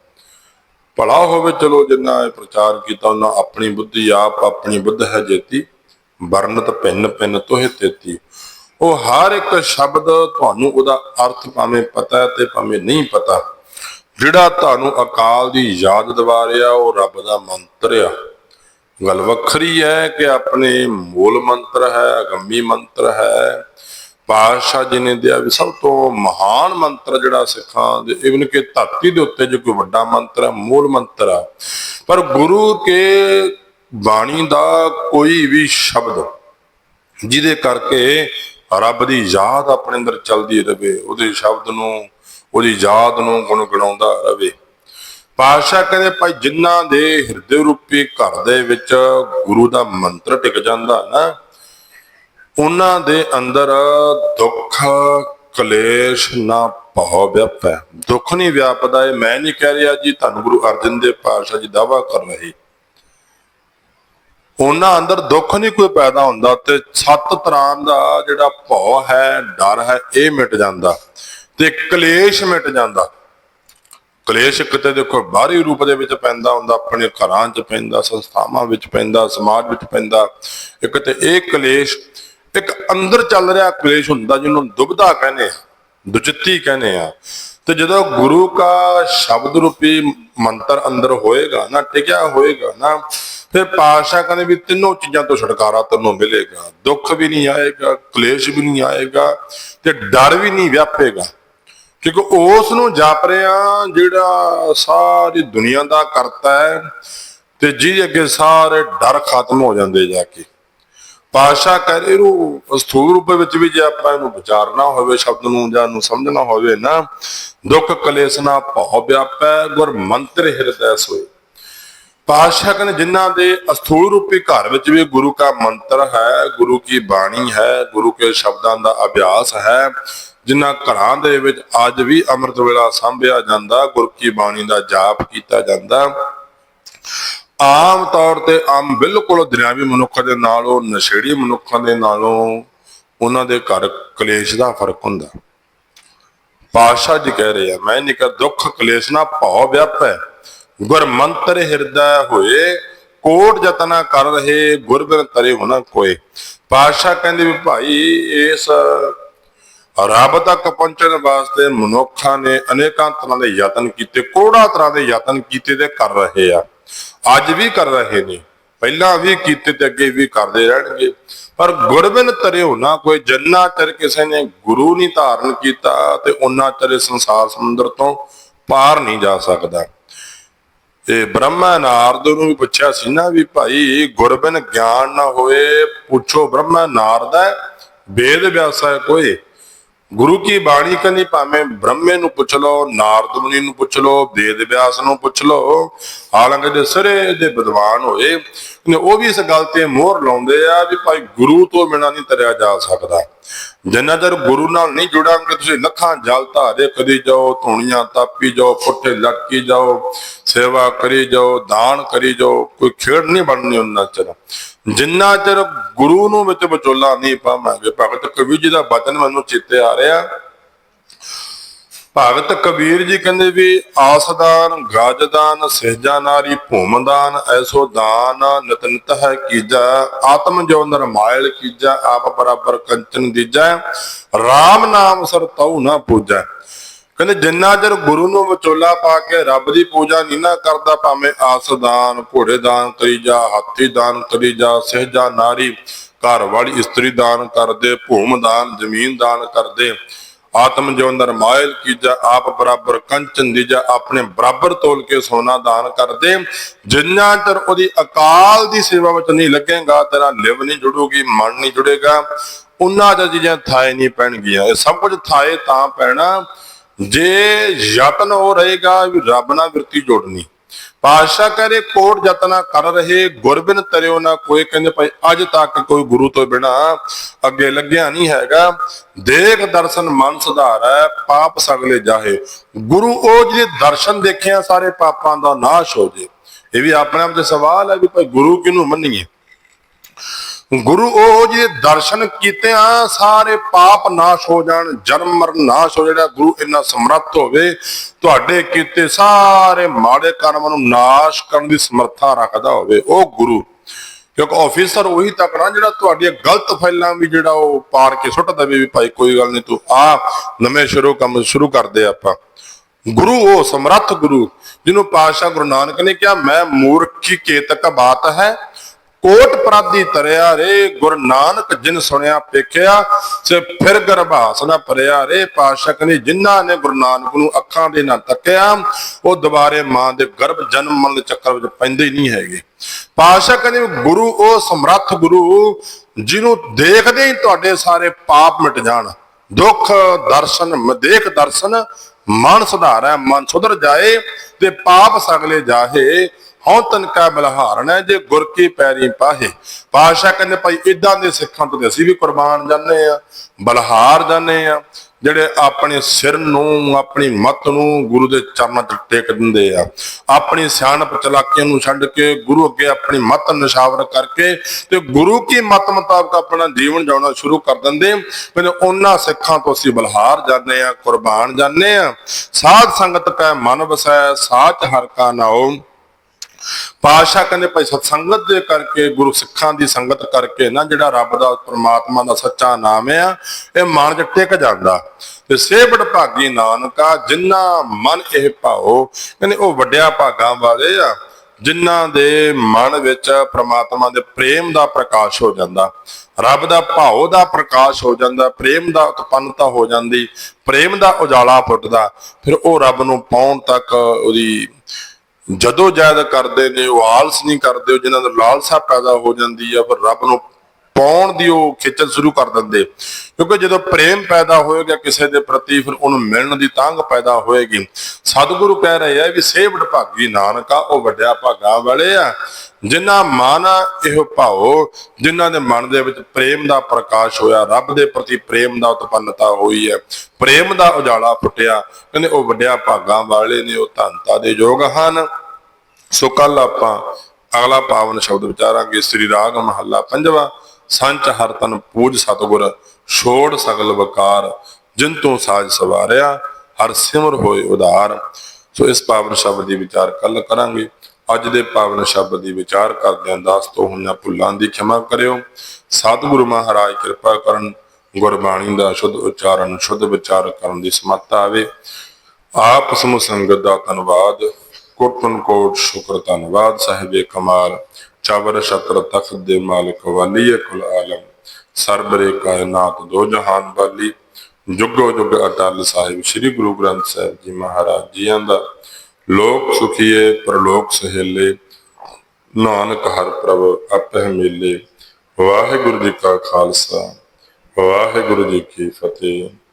ਭਲਾ ਹੋਵੇ ਚਲੋ ਜਿੰਨਾ ਇਹ ਪ੍ਰਚਾਰ ਕੀਤਾ, ਉਹਨਾਂ ਆਪਣੀ ਬੁੱਧੀ ਆਪ ਆਪਣੀ ਬੁੱਧ ਹੈ ਜੇਤੀ ਵਰਨਤ ਭਿੰਨ ਭਿੰਨ ਤੋਹਿ ਤੇਤੀ। ਉਹ ਹਰ ਇੱਕ ਸ਼ਬਦ ਤੁਹਾਨੂੰ ਉਹਦਾ ਅਰਥ ਭਾਵੇਂ ਪਤਾ ਤੇ ਭਾਵੇਂ ਨਹੀਂ ਪਤਾ। ਜਿਹੜਾ ਤੁਹਾਨੂੰ ਅਕਾਲ ਦੀ ਯਾਦ ਦਿਵਾ ਰਿਹਾ, ਉਹ ਰੱਬ ਦਾ ਮੰਤਰ ਆ। ਗੱਲ ਵੱਖਰੀ ਹੈ ਕਿ ਆਪਣੇ ਮੂਲ ਮੰਤਰ ਹੈ, ਅਗੰਮੀ ਮੰਤਰ ਹੈ। ਪਾਤਸ਼ਾਹ ਜੀ ਨੇ ਦਿਆ ਵੀ ਸਭ ਤੋਂ ਮਹਾਨ ਮੰਤਰ ਜਿਹੜਾ ਸਿੱਖਾਂ ਦੇ ਇਵਨ ਕਿ ਧਰਤੀ ਦੇ ਉੱਤੇ ਜੋ ਕੋਈ ਵੱਡਾ ਮੰਤਰ ਹੈ, ਮੂਲ ਮੰਤਰ ਆ। ਪਰ ਗੁਰੂ ਕੇ ਬਾਣੀ ਦਾ ਕੋਈ ਵੀ ਸ਼ਬਦ ਜਿਹਦੇ ਕਰਕੇ ਰੱਬ ਦੀ ਯਾਦ ਆਪਣੇ ਅੰਦਰ ਚੱਲਦੀ ਰਵੇ, ਉਹਦੇ ਸ਼ਬਦ ਨੂੰ, ਉਹਦੀ ਯਾਦ ਨੂੰ ਗੁਣਗੁਣਾਉਂਦਾ ਰਵੇ। ਪਾਤਸ਼ਾਹ ਕਹਿੰਦੇ, ਭਾਈ ਜਿਨ੍ਹਾਂ ਦੇ ਹਿਰਦੇ ਰੂਪੀ ਘਰ ਦੇ ਵਿੱਚ ਗੁਰੂ ਦਾ ਮੰਤਰ ਟਿਕ ਜਾਂਦਾ ਨਾ, ਉਹਨਾਂ ਦੇ ਅੰਦਰ ਦੁੱਖ, ਕਲੇਸ਼ ਨਾ ਭਾਵ ਵਿਆਪੈ। ਦੁੱਖ ਨਹੀਂ ਵਿਆਪਦਾ, ਇਹ ਮੈਂ ਨਹੀਂ ਕਹਿ ਰਿਹਾ ਜੀ ਤੁਹਾਨੂੰ ਗੁਰੂ ਅਰਜਨ ਦੇਵ ਪਾਤਸ਼ਾਹ ਜੀ ਦਾਵਾ ਕਰ ਰਹੇ। ਉਹਨਾਂ ਅੰਦਰ ਦੁੱਖ ਨਹੀਂ ਕੋਈ ਪੈਦਾ ਹੁੰਦਾ ਤੇ ਸੱਤ ਤਰ੍ਹਾਂ ਦਾ ਜਿਹੜਾ ਭਉ ਹੈ, ਡਰ ਹੈ, ਇਹ ਮਿਟ ਜਾਂਦਾ ਤੇ ਕਲੇਸ਼ ਮਿਟ ਜਾਂਦਾ। ਕਲੇਸ਼ ਕਿਤੇ ਦੇਖੋ, ਬਾਹਰੀ ਰੂਪ ਦੇ ਵਿੱਚ ਪੈਂਦਾ ਹੁੰਦਾ, ਆਪਣੇ ਘਰਾਂ 'ਚ ਪੈਂਦਾ, ਸੰਸਥਾਵਾਂ ਵਿੱਚ ਪੈਂਦਾ, ਸਮਾਜ ਵਿੱਚ ਪੈਂਦਾ। ਇੱਕ ਤੇ ਇਹ ਕਲੇਸ਼, ਇੱਕ ਅੰਦਰ ਚੱਲ ਰਿਹਾ ਕਲੇਸ਼ ਹੁੰਦਾ, ਜਿਹਨੂੰ ਦੁਬਦਾ ਕਹਿੰਦੇ ਆ, ਦੁਚਿੱਤੀ ਕਹਿੰਦੇ ਆ। ਤੇ ਜਦੋਂ ਗੁਰੂ ਕਾ ਸ਼ਬਦ ਰੂਪੀ ਮੰਤਰ ਅੰਦਰ ਹੋਏਗਾ ਨਾ, ਟਿਕਿਆ ਹੋਏਗਾ ਨਾ, ਫਿਰ ਪਾਸ਼ਾ ਕਹਿੰਦੇ ਵੀ ਤਿੰਨੋਂ ਚੀਜ਼ਾਂ ਤੋਂ ਛੁਟਕਾਰਾ ਤੈਨੂੰ ਮਿਲੇਗਾ। ਦੁੱਖ ਵੀ ਨਹੀਂ ਆਏਗਾ, ਕਲੇਸ਼ ਵੀ ਨਹੀਂ ਆਏਗਾ, ਤੇ ਡਰ ਵੀ ਨਹੀਂ ਵਿਆਪੇਗਾ। ਕਿਉਂਕਿ ਉਸ ਨੂੰ ਜਾਪ ਰਿਹਾ ਜਿਹੜਾ ਸਾਰੀ ਦੁਨੀਆ ਦਾ ਕਰਤਾ ਹੈ ਤੇ ਜੀ ਅੱਗੇ ਸਾਰੇ ਡਰ ਖਤਮ ਹੋ ਜਾਂਦੇ ਜਾ ਕੇ। ਪਾਸ਼ਾ ਕਹਿ ਰਹੇ ਸਥੂਲ ਰੂਪ ਵਿੱਚ ਵੀ ਜੇ ਆਪਾਂ ਇਹਨੂੰ ਵਿਚਾਰਨਾ ਹੋਵੇ, ਸ਼ਬਦ ਨੂੰ ਜਾਂ ਨੂੰ ਸਮਝਣਾ ਹੋਵੇ ਨਾ, ਦੁੱਖ ਕਲੇਸ਼ ਨਾ ਭਉ ਵਿਆਪੈ, ਗੁਰ ਮੰਤਰ ਹਿਰਦੈ ਸੋਏ। ਪਾਤਸ਼ਾਹ ਕਹਿੰਦੇ, ਜਿਨ੍ਹਾਂ ਦੇ ਅਸਥੂਲ ਰੂਪੀ ਘਰ ਵਿੱਚ ਵੀ ਗੁਰੂ ਦਾ ਮੰਤਰ ਹੈ, ਗੁਰੂ ਕੀ ਬਾਣੀ ਹੈ, ਗੁਰੂ ਕੇ ਸ਼ਬਦਾਂ ਦਾ ਅਭਿਆਸ ਹੈ ਜਿਨ੍ਹਾਂ ਘਰਾਂ ਦੇ ਵਿੱਚ ਅੱਜ ਵੀ ਅੰਮ੍ਰਿਤ ਵੇਲਾ ਸੰਭਿਆ ਜਾਂਦਾ, ਗੁਰ ਕੀ ਬਾਣੀ ਦਾ ਜਾਪ ਕੀਤਾ ਜਾਂਦਾ। ਆਮ ਤੌਰ ਤੇ ਆਮ ਬਿਲਕੁਲ ਦੁਨਿਆਵੀ ਮਨੁੱਖਾਂ ਦੇ ਨਾਲੋਂ, ਨਸ਼ੇੜੀ ਮਨੁੱਖਾਂ ਦੇ ਨਾਲੋਂ ਉਹਨਾਂ ਦੇ ਘਰ ਕਲੇਸ਼ ਦਾ ਫ਼ਰਕ ਹੁੰਦਾ। ਪਾਤਸ਼ਾਹ ਜੀ ਕਹਿ ਰਹੇ ਆ, ਮੈਂ ਨਿਕਾ ਦੁੱਖ, ਕਲੇਸ਼ ਨਾ ਭਉ ਵਿਆਪੈ ਗੁਰ ਮੰਤਰ ਹਿਰਦੈ ਹੋਏ, ਕੋਟ ਜਤਨਾ ਕਰ ਰਹੇ, ਗੁਰਬਿਨ ਤਰੇ ਹੋਣਾ ਕੋਏ। ਪਾਤਸ਼ਾਹ ਕਹਿੰਦੇ ਵੀ ਭਾਈ, ਇਸ ਰੱਬ ਤੱਕ ਪਹੁੰਚਣ ਵਾਸਤੇ ਮਨੁੱਖਾਂ ਨੇ ਅਨੇਕਾਂ ਤਰ੍ਹਾਂ ਦੇ ਯਤਨ ਕੀਤੇ ਕੋੜਾ ਤਰ੍ਹਾਂ ਦੇ ਯਤਨ ਕੀਤੇ ਤੇ ਕਰ ਰਹੇ ਆ। ਅੱਜ ਵੀ ਕਰ ਰਹੇ ਨੇ। ਪਹਿਲਾਂ ਵੀ ਕੀਤੇ ਤੇ ਅੱਗੇ ਵੀ ਕਰਦੇ ਰਹਿਣਗੇ। ਪਰ ਗੁਰਬਿਨ ਤਰੇ ਨਾ ਕੋਈ ਜੰਨਾ ਚਿਰ ਕਿਸੇ ਨੇ ਗੁਰੂ ਨਹੀਂ ਧਾਰਨ ਕੀਤਾ ਤੇ ਉਹਨਾਂ ਚਿਰ ਸੰਸਾਰ ਸਮੁੰਦਰ ਤੋਂ ਪਾਰ ਨਹੀਂ ਜਾ ਸਕਦਾ। ਤੇ ਬ੍ਰਹਮਾ ਨਾਰਦ ਨੂੰ ਵੀ ਪੁੱਛਿਆ ਸੀ ਨਾ ਵੀ ਭਾਈ ਗੁਰਬਿਨ ਗਿਆਨ ਨਾ ਹੋਏ, ਪੁੱਛੋ ਬ੍ਰਹਮਾ ਨਾਰਦ ਹੈ? ਵੇਦ ਵਿਆਸਾ ਕੋਈ? ਗੁਰੂ ਕੀ ਬਾਣੀ ਕਹਿੰਦੀ, ਭਾਵੇਂ ਬ੍ਰਹਮੇ ਨੂੰ ਪੁੱਛ ਲਓ, ਨਾਰਦ ਮੁਨੀ ਨੂੰ ਪੁੱਛ ਲਓ, ਵੇਦ ਵਿਆਸ ਨੂੰ ਪੁੱਛ ਲਓ, ਹਾਲਾਂਕਿ ਦੇ ਸਰੇ ਦੇ ਵਿਦਵਾਨ ਹੋਏ ਉਹ ਵੀ ਇਸ ਗੱਲ ਤੇ ਮੋਹਰ ਲਾਉਂਦੇ ਆ ਵੀ ਭਾਈ ਗੁਰੂ ਤੋਂ ਬਿਨਾਂ ਨਹੀਂ ਤਰਿਆ ਜਾ ਸਕਦਾ। ਜਿੰਨਾ ਚਿਰ ਗੁਰੂ ਨਾਲ ਨਹੀਂ ਜੁੜਾਂਗੇ, ਤੁਸੀਂ ਲੱਖਾਂ ਜਲ ਧਾਰੇ ਕਰੀ ਜਾਓ, ਧੂਣੀਆਂ ਤਾਪੀ ਜਾਓ, ਪੁੱਠੇ ਲਟਕੀ ਜਾਓ, ਸੇਵਾ ਕਰੀ ਜਾਓ, ਦਾਨ ਕਰੀ ਜਾਓ, ਕੋਈ ਖੇਡ ਨਹੀਂ ਬਣਨੀ ਉਹਨਾਂ ਚਿਰ। ਜਿੰਨਾ ਚਿਰ ਗੁਰੂ ਨੂੰ ਵਿੱਚ ਵਿਚੋਲਾ ਨਹੀਂ ਪਾਵਾਂਗੇ, ਭਗਤ ਕਬੀਰ ਜੀ ਦਾ ਬਚਨ ਮੈਨੂੰ ਚਿੱਤੇ ਆ ਰਿਹਾ। ਭਗਤ ਕਬੀਰ ਜੀ ਕਹਿੰਦੇ ਵੀ ਆਸਦਾਨ, ਗਾਜਦਾਨ ਸਹਿਜਾ ਨਾਰੀ ਭੂਮਦਾਨ, ਐਸੋ ਦਾਨ ਨਿਤ ਹੈ ਕੀਜਾ, ਆਤਮ ਜੋ ਨਰਮਾਇਲ ਕੀਜਾ, ਆਪ ਬਰਾਬਰ ਕੰਚਨ ਦੀਜਾ RAM ਨਾਮ ਸਰ ਤਉ ਨਾ ਪੂਜਾ। ਕਹਿੰਦੇ ਜਿੰਨਾ ਚਿਰ ਗੁਰੂ ਨੂੰ ਵਿਚੋਲਾ ਪਾ ਕੇ ਰੱਬ ਦੀ ਪੂਜਾ ਨਹੀਂ ਨਾ ਕਰਦਾ, ਭਾਵੇਂ ਆਸਦਾਨ ਘੋੜੇ ਦਾਨ ਕਰੀ ਜਾ ਹਾਥੀ ਦਾਨ ਕਰੀ ਜਾ, ਸਹਿਜਾ ਨਾਰੀ, ਘਰ ਵਾਲੀ ਇਸਤਰੀ ਦਾਨ ਕਰਦੇ, ਭੂਮ ਦਾਨ, ਜ਼ਮੀਨ ਦਾਨ ਕਰਦੇ, ਆਤਮ ਜੋ ਨਰਮਾਇਲ ਕੀਜਾ, ਆਪ ਬਰਾਬਰ ਕੰਚਨ ਦੀਜਾ ਆਪਣੇ ਬਰਾਬਰ ਤੋਲ ਕੇ ਸੋਨਾ ਦਾਨ ਕਰਦੇ। ਜਿੰਨਾ ਚਿਰ ਉਹਦੀ ਅਕਾਲ ਦੀ ਸੇਵਾ ਵਿੱਚ ਨਹੀਂ ਲੱਗੇਗਾ, ਤੇਰਾ ਲਿਵ ਨਹੀਂ ਜੁੜੂਗੀ, ਮਨ ਨਹੀਂ ਜੁੜੇਗਾ, ਉਹਨਾਂ ਦਾ ਚੀਜ਼ਾਂ ਥਾਏ ਨਹੀਂ ਪੈਣਗੀਆਂ। ਇਹ ਸਭ ਕੁਝ ਥਾਏ ਤਾਂ ਪੈਣਾ। ਜੇ ਯਤਨ ਹੋ ਰਹੇਗਾ ਵੀ ਰੱਬ ਨਾਲ ਵਿਰਤੀ ਜੋੜਨੀ, ਪਾਤਸ਼ਾਹ ਕਰੇ ਕੋਟ ਯਤਨਾ ਕਰ ਰਹੇ, ਗੁਰਬਿਨ ਤਰਿਓ ਨਾ ਕੋਈ, ਕਹਿੰਦੇ ਭਾਈ ਅੱਜ ਤੱਕ ਕੋਈ ਗੁਰੂ ਤੋਂ ਬਿਨਾ ਅੱਗੇ ਲੱਗਿਆ ਨਹੀਂ ਹੈਗਾ। ਦੇਖ ਦਰਸ਼ਨ ਮਨ ਸੁਧਾਰੈ, ਪਾਪ ਸਗਲੇ ਜਾਹੇ। ਗੁਰੂ ਉਹ ਜਿਹੜੇ ਦਰਸ਼ਨ ਦੇਖਿਆ, ਸਾਰੇ ਪਾਪਾਂ ਦਾ ਨਾਸ਼ ਹੋ ਜੇ। ਇਹ ਵੀ ਆਪਣੇ ਆਪ ਤੇ ਸਵਾਲ ਹੈ ਵੀ ਭਾਈ ਗੁਰੂ ਕਿਹਨੂੰ ਮੰਨੀਏ? ਗੁਰੂ ਉਹ ਜਿਹਦੇ ਦਰਸ਼ਨ ਕੀਤੇ ਆ, ਸਾਰੇ ਪਾਪ ਨਾਸ਼ ਹੋ ਜਾਣ, ਜਨਮ ਮਰਨ ਨਾਸ਼ ਹੋ ਜਿਹੜਾ ਗੁਰੂ ਇੰਨਾ ਸਮਰੱਥ ਹੋਵੇ, ਤੁਹਾਡੇ ਕੀਤੇ ਸਾਰੇ ਮਾੜੇ ਕਰਮਾਂ ਨੂੰ ਨਾਸ਼ ਕਰਨ ਦੀ ਸਮਰੱਥਾ ਰੱਖਦਾ ਹੋਵੇ, ਉਹ ਗੁਰੂ। ਕਿਉਂਕਿ ਆਫੀਸਰ ਉਹੀ ਤੱਕਣਾ ਜਿਹੜਾ ਤੁਹਾਡੀਆਂ ਗਲਤ ਫਾਈਲਾਂ ਵੀ ਜਿਹੜਾ ਉਹ ਪਾਰ ਕੇ ਸੁੱਟ ਦੇਵੇ ਵੀ ਭਾਈ ਕੋਈ ਗੱਲ ਨਹੀਂ, ਤੂੰ ਆ, ਨਵੇਂ ਸ਼ੁਰੂ ਕੰਮ ਸ਼ੁਰੂ ਕਰਦੇ ਆਪਾਂ। ਗੁਰੂ ਉਹ ਸਮਰੱਥ ਗੁਰੂ, ਜਿਹਨੂੰ ਪਾਤਸ਼ਾਹ ਗੁਰੂ ਨਾਨਕ ਨੇ ਕਿਹਾ, ਮੈਂ ਮੂਰਖੀ ਕੇਤਕ ਬਾਤ ਹੈ ਕੋਟ ਪ੍ਰਾਦੀ ਤਰਿਆ ਰੇ, ਗੁਰੂ ਨਾਨਕ ਜਿਨ ਸੁਣਿਆ ਪੇਖਿਆ ਸੇ ਫਿਰ ਗਰਭਾਸ ਨਾ ਭਰਿਆ ਰੇ, ਪਾਸ਼ਕ ਨੇ ਜਿਨ੍ਹਾਂ ਨੇ ਗੁਰੂ ਨਾਨਕ ਨੂੰ ਅੱਖਾਂ ਦੇ ਨਾਲ ਤੱਕਿਆ, ਉਹ ਦੁਬਾਰੇ ਮਾਂ ਦੇ ਗਰਭ ਜਨਮ ਮਰਨ ਦੇ ਚੱਕਰ ਵਿੱਚ ਪੈਂਦੇ ਹੀ ਨਹੀਂ ਹੈਗੇ। ਪਾਸ਼ਕ ਨੇ ਗੁਰੂ, ਉਹ ਸਮਰੱਥ ਗੁਰੂ, ਜਿਹਨੂੰ ਦੇਖਦੇ ਹੀ ਤੁਹਾਡੇ ਸਾਰੇ ਪਾਪ ਮਿਟ ਜਾਣ। ਦੁੱਖ, ਦਰਸ਼ਨ ਮਦੇਖ ਦਰਸ਼ਨ, ਮਨ ਸੁਧਾਰੈ, ਮਨ ਸੁਧਰ ਜਾਏ, ਤੇ ਪਾਪ ਸਗਲੇ ਜਾਹੇ। ਹਉ ਤਨਕਾ ਬਲਹਾਰਨ ਹੈ ਜੇ ਗੁਰ ਕੀ ਪੈਰੀ ਪਾਹੇ। ਪਾਸ਼ਾ ਕਹਿੰਦੇ ਭਾਈ ਇਦਾਂ ਦੇ ਸਿੱਖਾਂ ਤੋਂ ਅਸੀਂ ਵੀ ਕੁਰਬਾਨ ਜਾਂਦੇ ਆ ਬਲਹਾਰ ਜਾਂਦੇ ਆ ਜਿਹੜੇ ਆਪਣੇ ਸਿਰ ਨੂੰ, ਆਪਣੀ ਮੱਤ ਨੂੰ ਗੁਰੂ ਦੇ ਚਰਨਾਂ 'ਚ ਟੇਕ ਦਿੰਦੇ ਆ। ਆਪਣੀ ਸਿਆਣਪ ਚਲਾਕੀਆਂ ਨੂੰ ਛੱਡ ਕੇ ਗੁਰੂ ਅੱਗੇ ਆਪਣੀ ਮਤ ਨਿਸ਼ਾਵਰ ਕਰਕੇ ਤੇ ਗੁਰੂ ਕੀ ਮਤ ਮੁਤਾਬਕ ਆਪਣਾ ਜੀਵਨ ਜਿਉਣਾ ਸ਼ੁਰੂ ਕਰ ਦਿੰਦੇ ਮੈਨੂੰ ਉਹਨਾਂ ਸਿੱਖਾਂ ਤੋਂ ਅਸੀਂ ਬਲਹਾਰ ਜਾਂਦੇ ਆ ਕੁਰਬਾਨ ਜਾਂਦੇ ਆ ਸਾਧ ਸੰਗਤ ਕੈ ਮਨ ਵਸੈ, ਸਾਚ ਹਰ ਕਾ ਨਾਉ। ਪਾਸ਼ਾ ਕਹਿੰਦੇ ਭਾਈ ਸਤਸੰਗਤ ਦੇ ਕਰਕੇ, ਗੁਰੂ ਸਿੱਖਾਂ ਦੀ ਸੰਗਤ ਕਰਕੇ ਨਾ ਜਿਹੜਾ ਰੱਬ ਦਾ ਪ੍ਰਮਾਤਮਾ ਦਾ ਸੱਚਾ ਨਾਮ ਆ, ਇਹ ਮਨ 'ਚ ਟਿਕ ਜਾਂਦਾ। ਤੇ ਸੇਵੜ ਭਾਗੀ ਨਾਨਕਾ, ਜਿੰਨਾ ਮਨ ਇਹ ਭਾਓ ਕਹਿੰਦੇ ਉਹ ਵੱਡਿਆ ਭਾਗਾਂ ਵਾਲੇ ਆ ਜਿਨ੍ਹਾਂ ਦੇ ਮਨ ਵਿੱਚ ਪ੍ਰਮਾਤਮਾ ਦੇ ਪ੍ਰੇਮ ਦਾ ਪ੍ਰਕਾਸ਼ ਹੋ ਜਾਂਦਾ। ਰੱਬ ਦਾ ਭਾਉ ਦਾ ਪ੍ਰਕਾਸ਼ ਹੋ ਜਾਂਦਾ, ਪ੍ਰੇਮ ਦਾ ਉਤਪੰਨਤਾ ਹੋ ਜਾਂਦੀ, ਪ੍ਰੇਮ ਦਾ ਉਜਾਲਾ ਫੁੱਟਦਾ, ਫਿਰ ਉਹ ਰੱਬ ਨੂੰ ਪਾਉਣ ਤੱਕ ਉਹਦੀ ਜਦੋਂ ਜਾਇਦ ਕਰਦੇ ਨੇ, ਉਹ ਆਲਸ ਨਹੀਂ ਕਰਦੇ ਉਹ ਜਿਨ੍ਹਾਂ ਦਾ ਲਾਲਸਾ ਪੈਦਾ ਹੋ ਜਾਂਦੀ ਆ, ਫਿਰ ਰੱਬ ਨੂੰ ਪਾਉਣ ਦੀ ਉਹ ਖਿੱਚਣ ਸ਼ੁਰੂ ਕਰ ਦਿੰਦੇ। ਕਿਉਂਕਿ ਜਦੋਂ ਪ੍ਰੇਮ ਪੈਦਾ ਹੋਏਗਾ ਕਿਸੇ ਦੇ ਪ੍ਰਤੀ, ਫਿਰ ਉਹਨੂੰ ਮਿਲਣ ਦੀ ਤਾਂਘ ਪੈਦਾ ਹੋਏਗੀ। ਸਤਿਗੁਰੂ ਕਹਿ ਰਹੇ ਆ ਵੀ ਸੇਵੜ ਭਾਗੀ ਨਾਨਕਾ, ਉਹ ਵੱਡਿਆ ਭਾਗਾ ਵਾਲੇ ਆ। ਜਿਨ੍ਹਾਂ ਮਨ ਇਹੋ ਭਾਓ ਜਿਨ੍ਹਾਂ ਦੇ ਮਨ ਦੇ ਵਿੱਚ ਪ੍ਰੇਮ ਦਾ ਪ੍ਰਕਾਸ਼ ਹੋਇਆ, ਰੱਬ ਦੇ ਪ੍ਰਤੀ ਪ੍ਰੇਮ ਦਾ ਉਤਪੰਨਤਾ ਹੋਈ ਹੈ। ਪ੍ਰੇਮ ਦਾ ਉਜਾਲਾ ਫੁੱਟਿਆ। ਕਹਿੰਦੇ ਉਹ ਵੱਡਿਆ ਭਾਗਾ ਵਾਲੇ ਨੇ, ਉਹ ਧੰਤਾ ਦੇ ਯੋਗ ਹਨ। ਸੋ ਕੱਲ ਆਪਾਂ ਅਗਲਾ ਪਾਵਨ ਸ਼ਬਦ ਵਿਚਾਰਾਂਗੇ, ਸ੍ਰੀ ਰਾਗ ਮਹੱਲਾ ਪੰਜਵਾ। ਸੰਚ ਹਰ ਤਨ ਪੂਜ ਸਤਗੁਰ, ਛੋੜ ਸਗਲ ਵਕਾਰ, ਜਿਨ ਤੋਂ ਸਾਜ ਸਵਾਰਿਆ, ਹਰ ਸਿਮਰ ਹੋਏ ਉਧਾਰ। ਸੋ ਇਸ ਪਾਵਨ ਸ਼ਬਦ ਦੀ ਵਿਚਾਰ ਕੱਲ ਕਰਾਂਗੇ। ਅੱਜ ਦੇ ਪਾਵਨ ਸ਼ਬਦ ਦੀ ਵਿਚਾਰ ਕਰਦਿਆਂ ਦਾਸ ਤੋਂ ਹੋਈਆਂ ਭੁੱਲਾਂ ਦੀ ਖਿਮਾ ਕਰਿਓ। ਸਤਿਗੁਰੂ ਮਹਾਰਾਜ ਕਿਰਪਾ ਕਰਨ, ਗੁਰਬਾਣੀ ਦਾ ਸ਼ੁੱਧ ਉਚਾਰਨ, ਸ਼ੁੱਧ ਵਿਚਾਰ ਕਰਨ ਦੀ ਸਮਰੱਥਾ ਆਵੇ। ਆਪ ਸਮੂਹ ਸੰਗਤ ਦਾ ਧੰਨਵਾਦ। ਕੋਟਨ ਕੋਟ ਸ਼ੁਕਰ ਧੰਨਵਾਦ, ਸਾਹਿਬੇ ਕਮਾਲ ਚਾਵਰ ਸ਼ਤਰ ਤਖਤ ਦੇ ਮਾਲਕ ਵਾਲੀ ਕੁਲ ਆਲਮ। ਸਰਬਰੇ ਕਾਇਨਾਤ ਦੋ ਜਹਾਨ ਵਾਲੀ। ਜੁਗੋ ਜੁਗ ਅਟਲ ਸਾਹਿਬ ਸ੍ਰੀ ਗੁਰੂ ਗ੍ਰੰਥ ਸਾਹਿਬ ਜੀ ਮਹਾਰਾਜ ਜੀਆਂ ਦਾ। ਲੋਕ ਸੁਖੀਏ, ਪਰਲੋਕ ਸਹੇਲੇ। ਨਾਨਕ ਹਰ ਪ੍ਰਭ ਆਪੇ ਮੇਲੇ। ਵਾਹਿਗੁਰੂ ਜੀ ਕਾ ਖਾਲਸਾ, ਵਾਹਿਗੁਰੂ ਜੀ ਕੀ ਫਤਿਹ।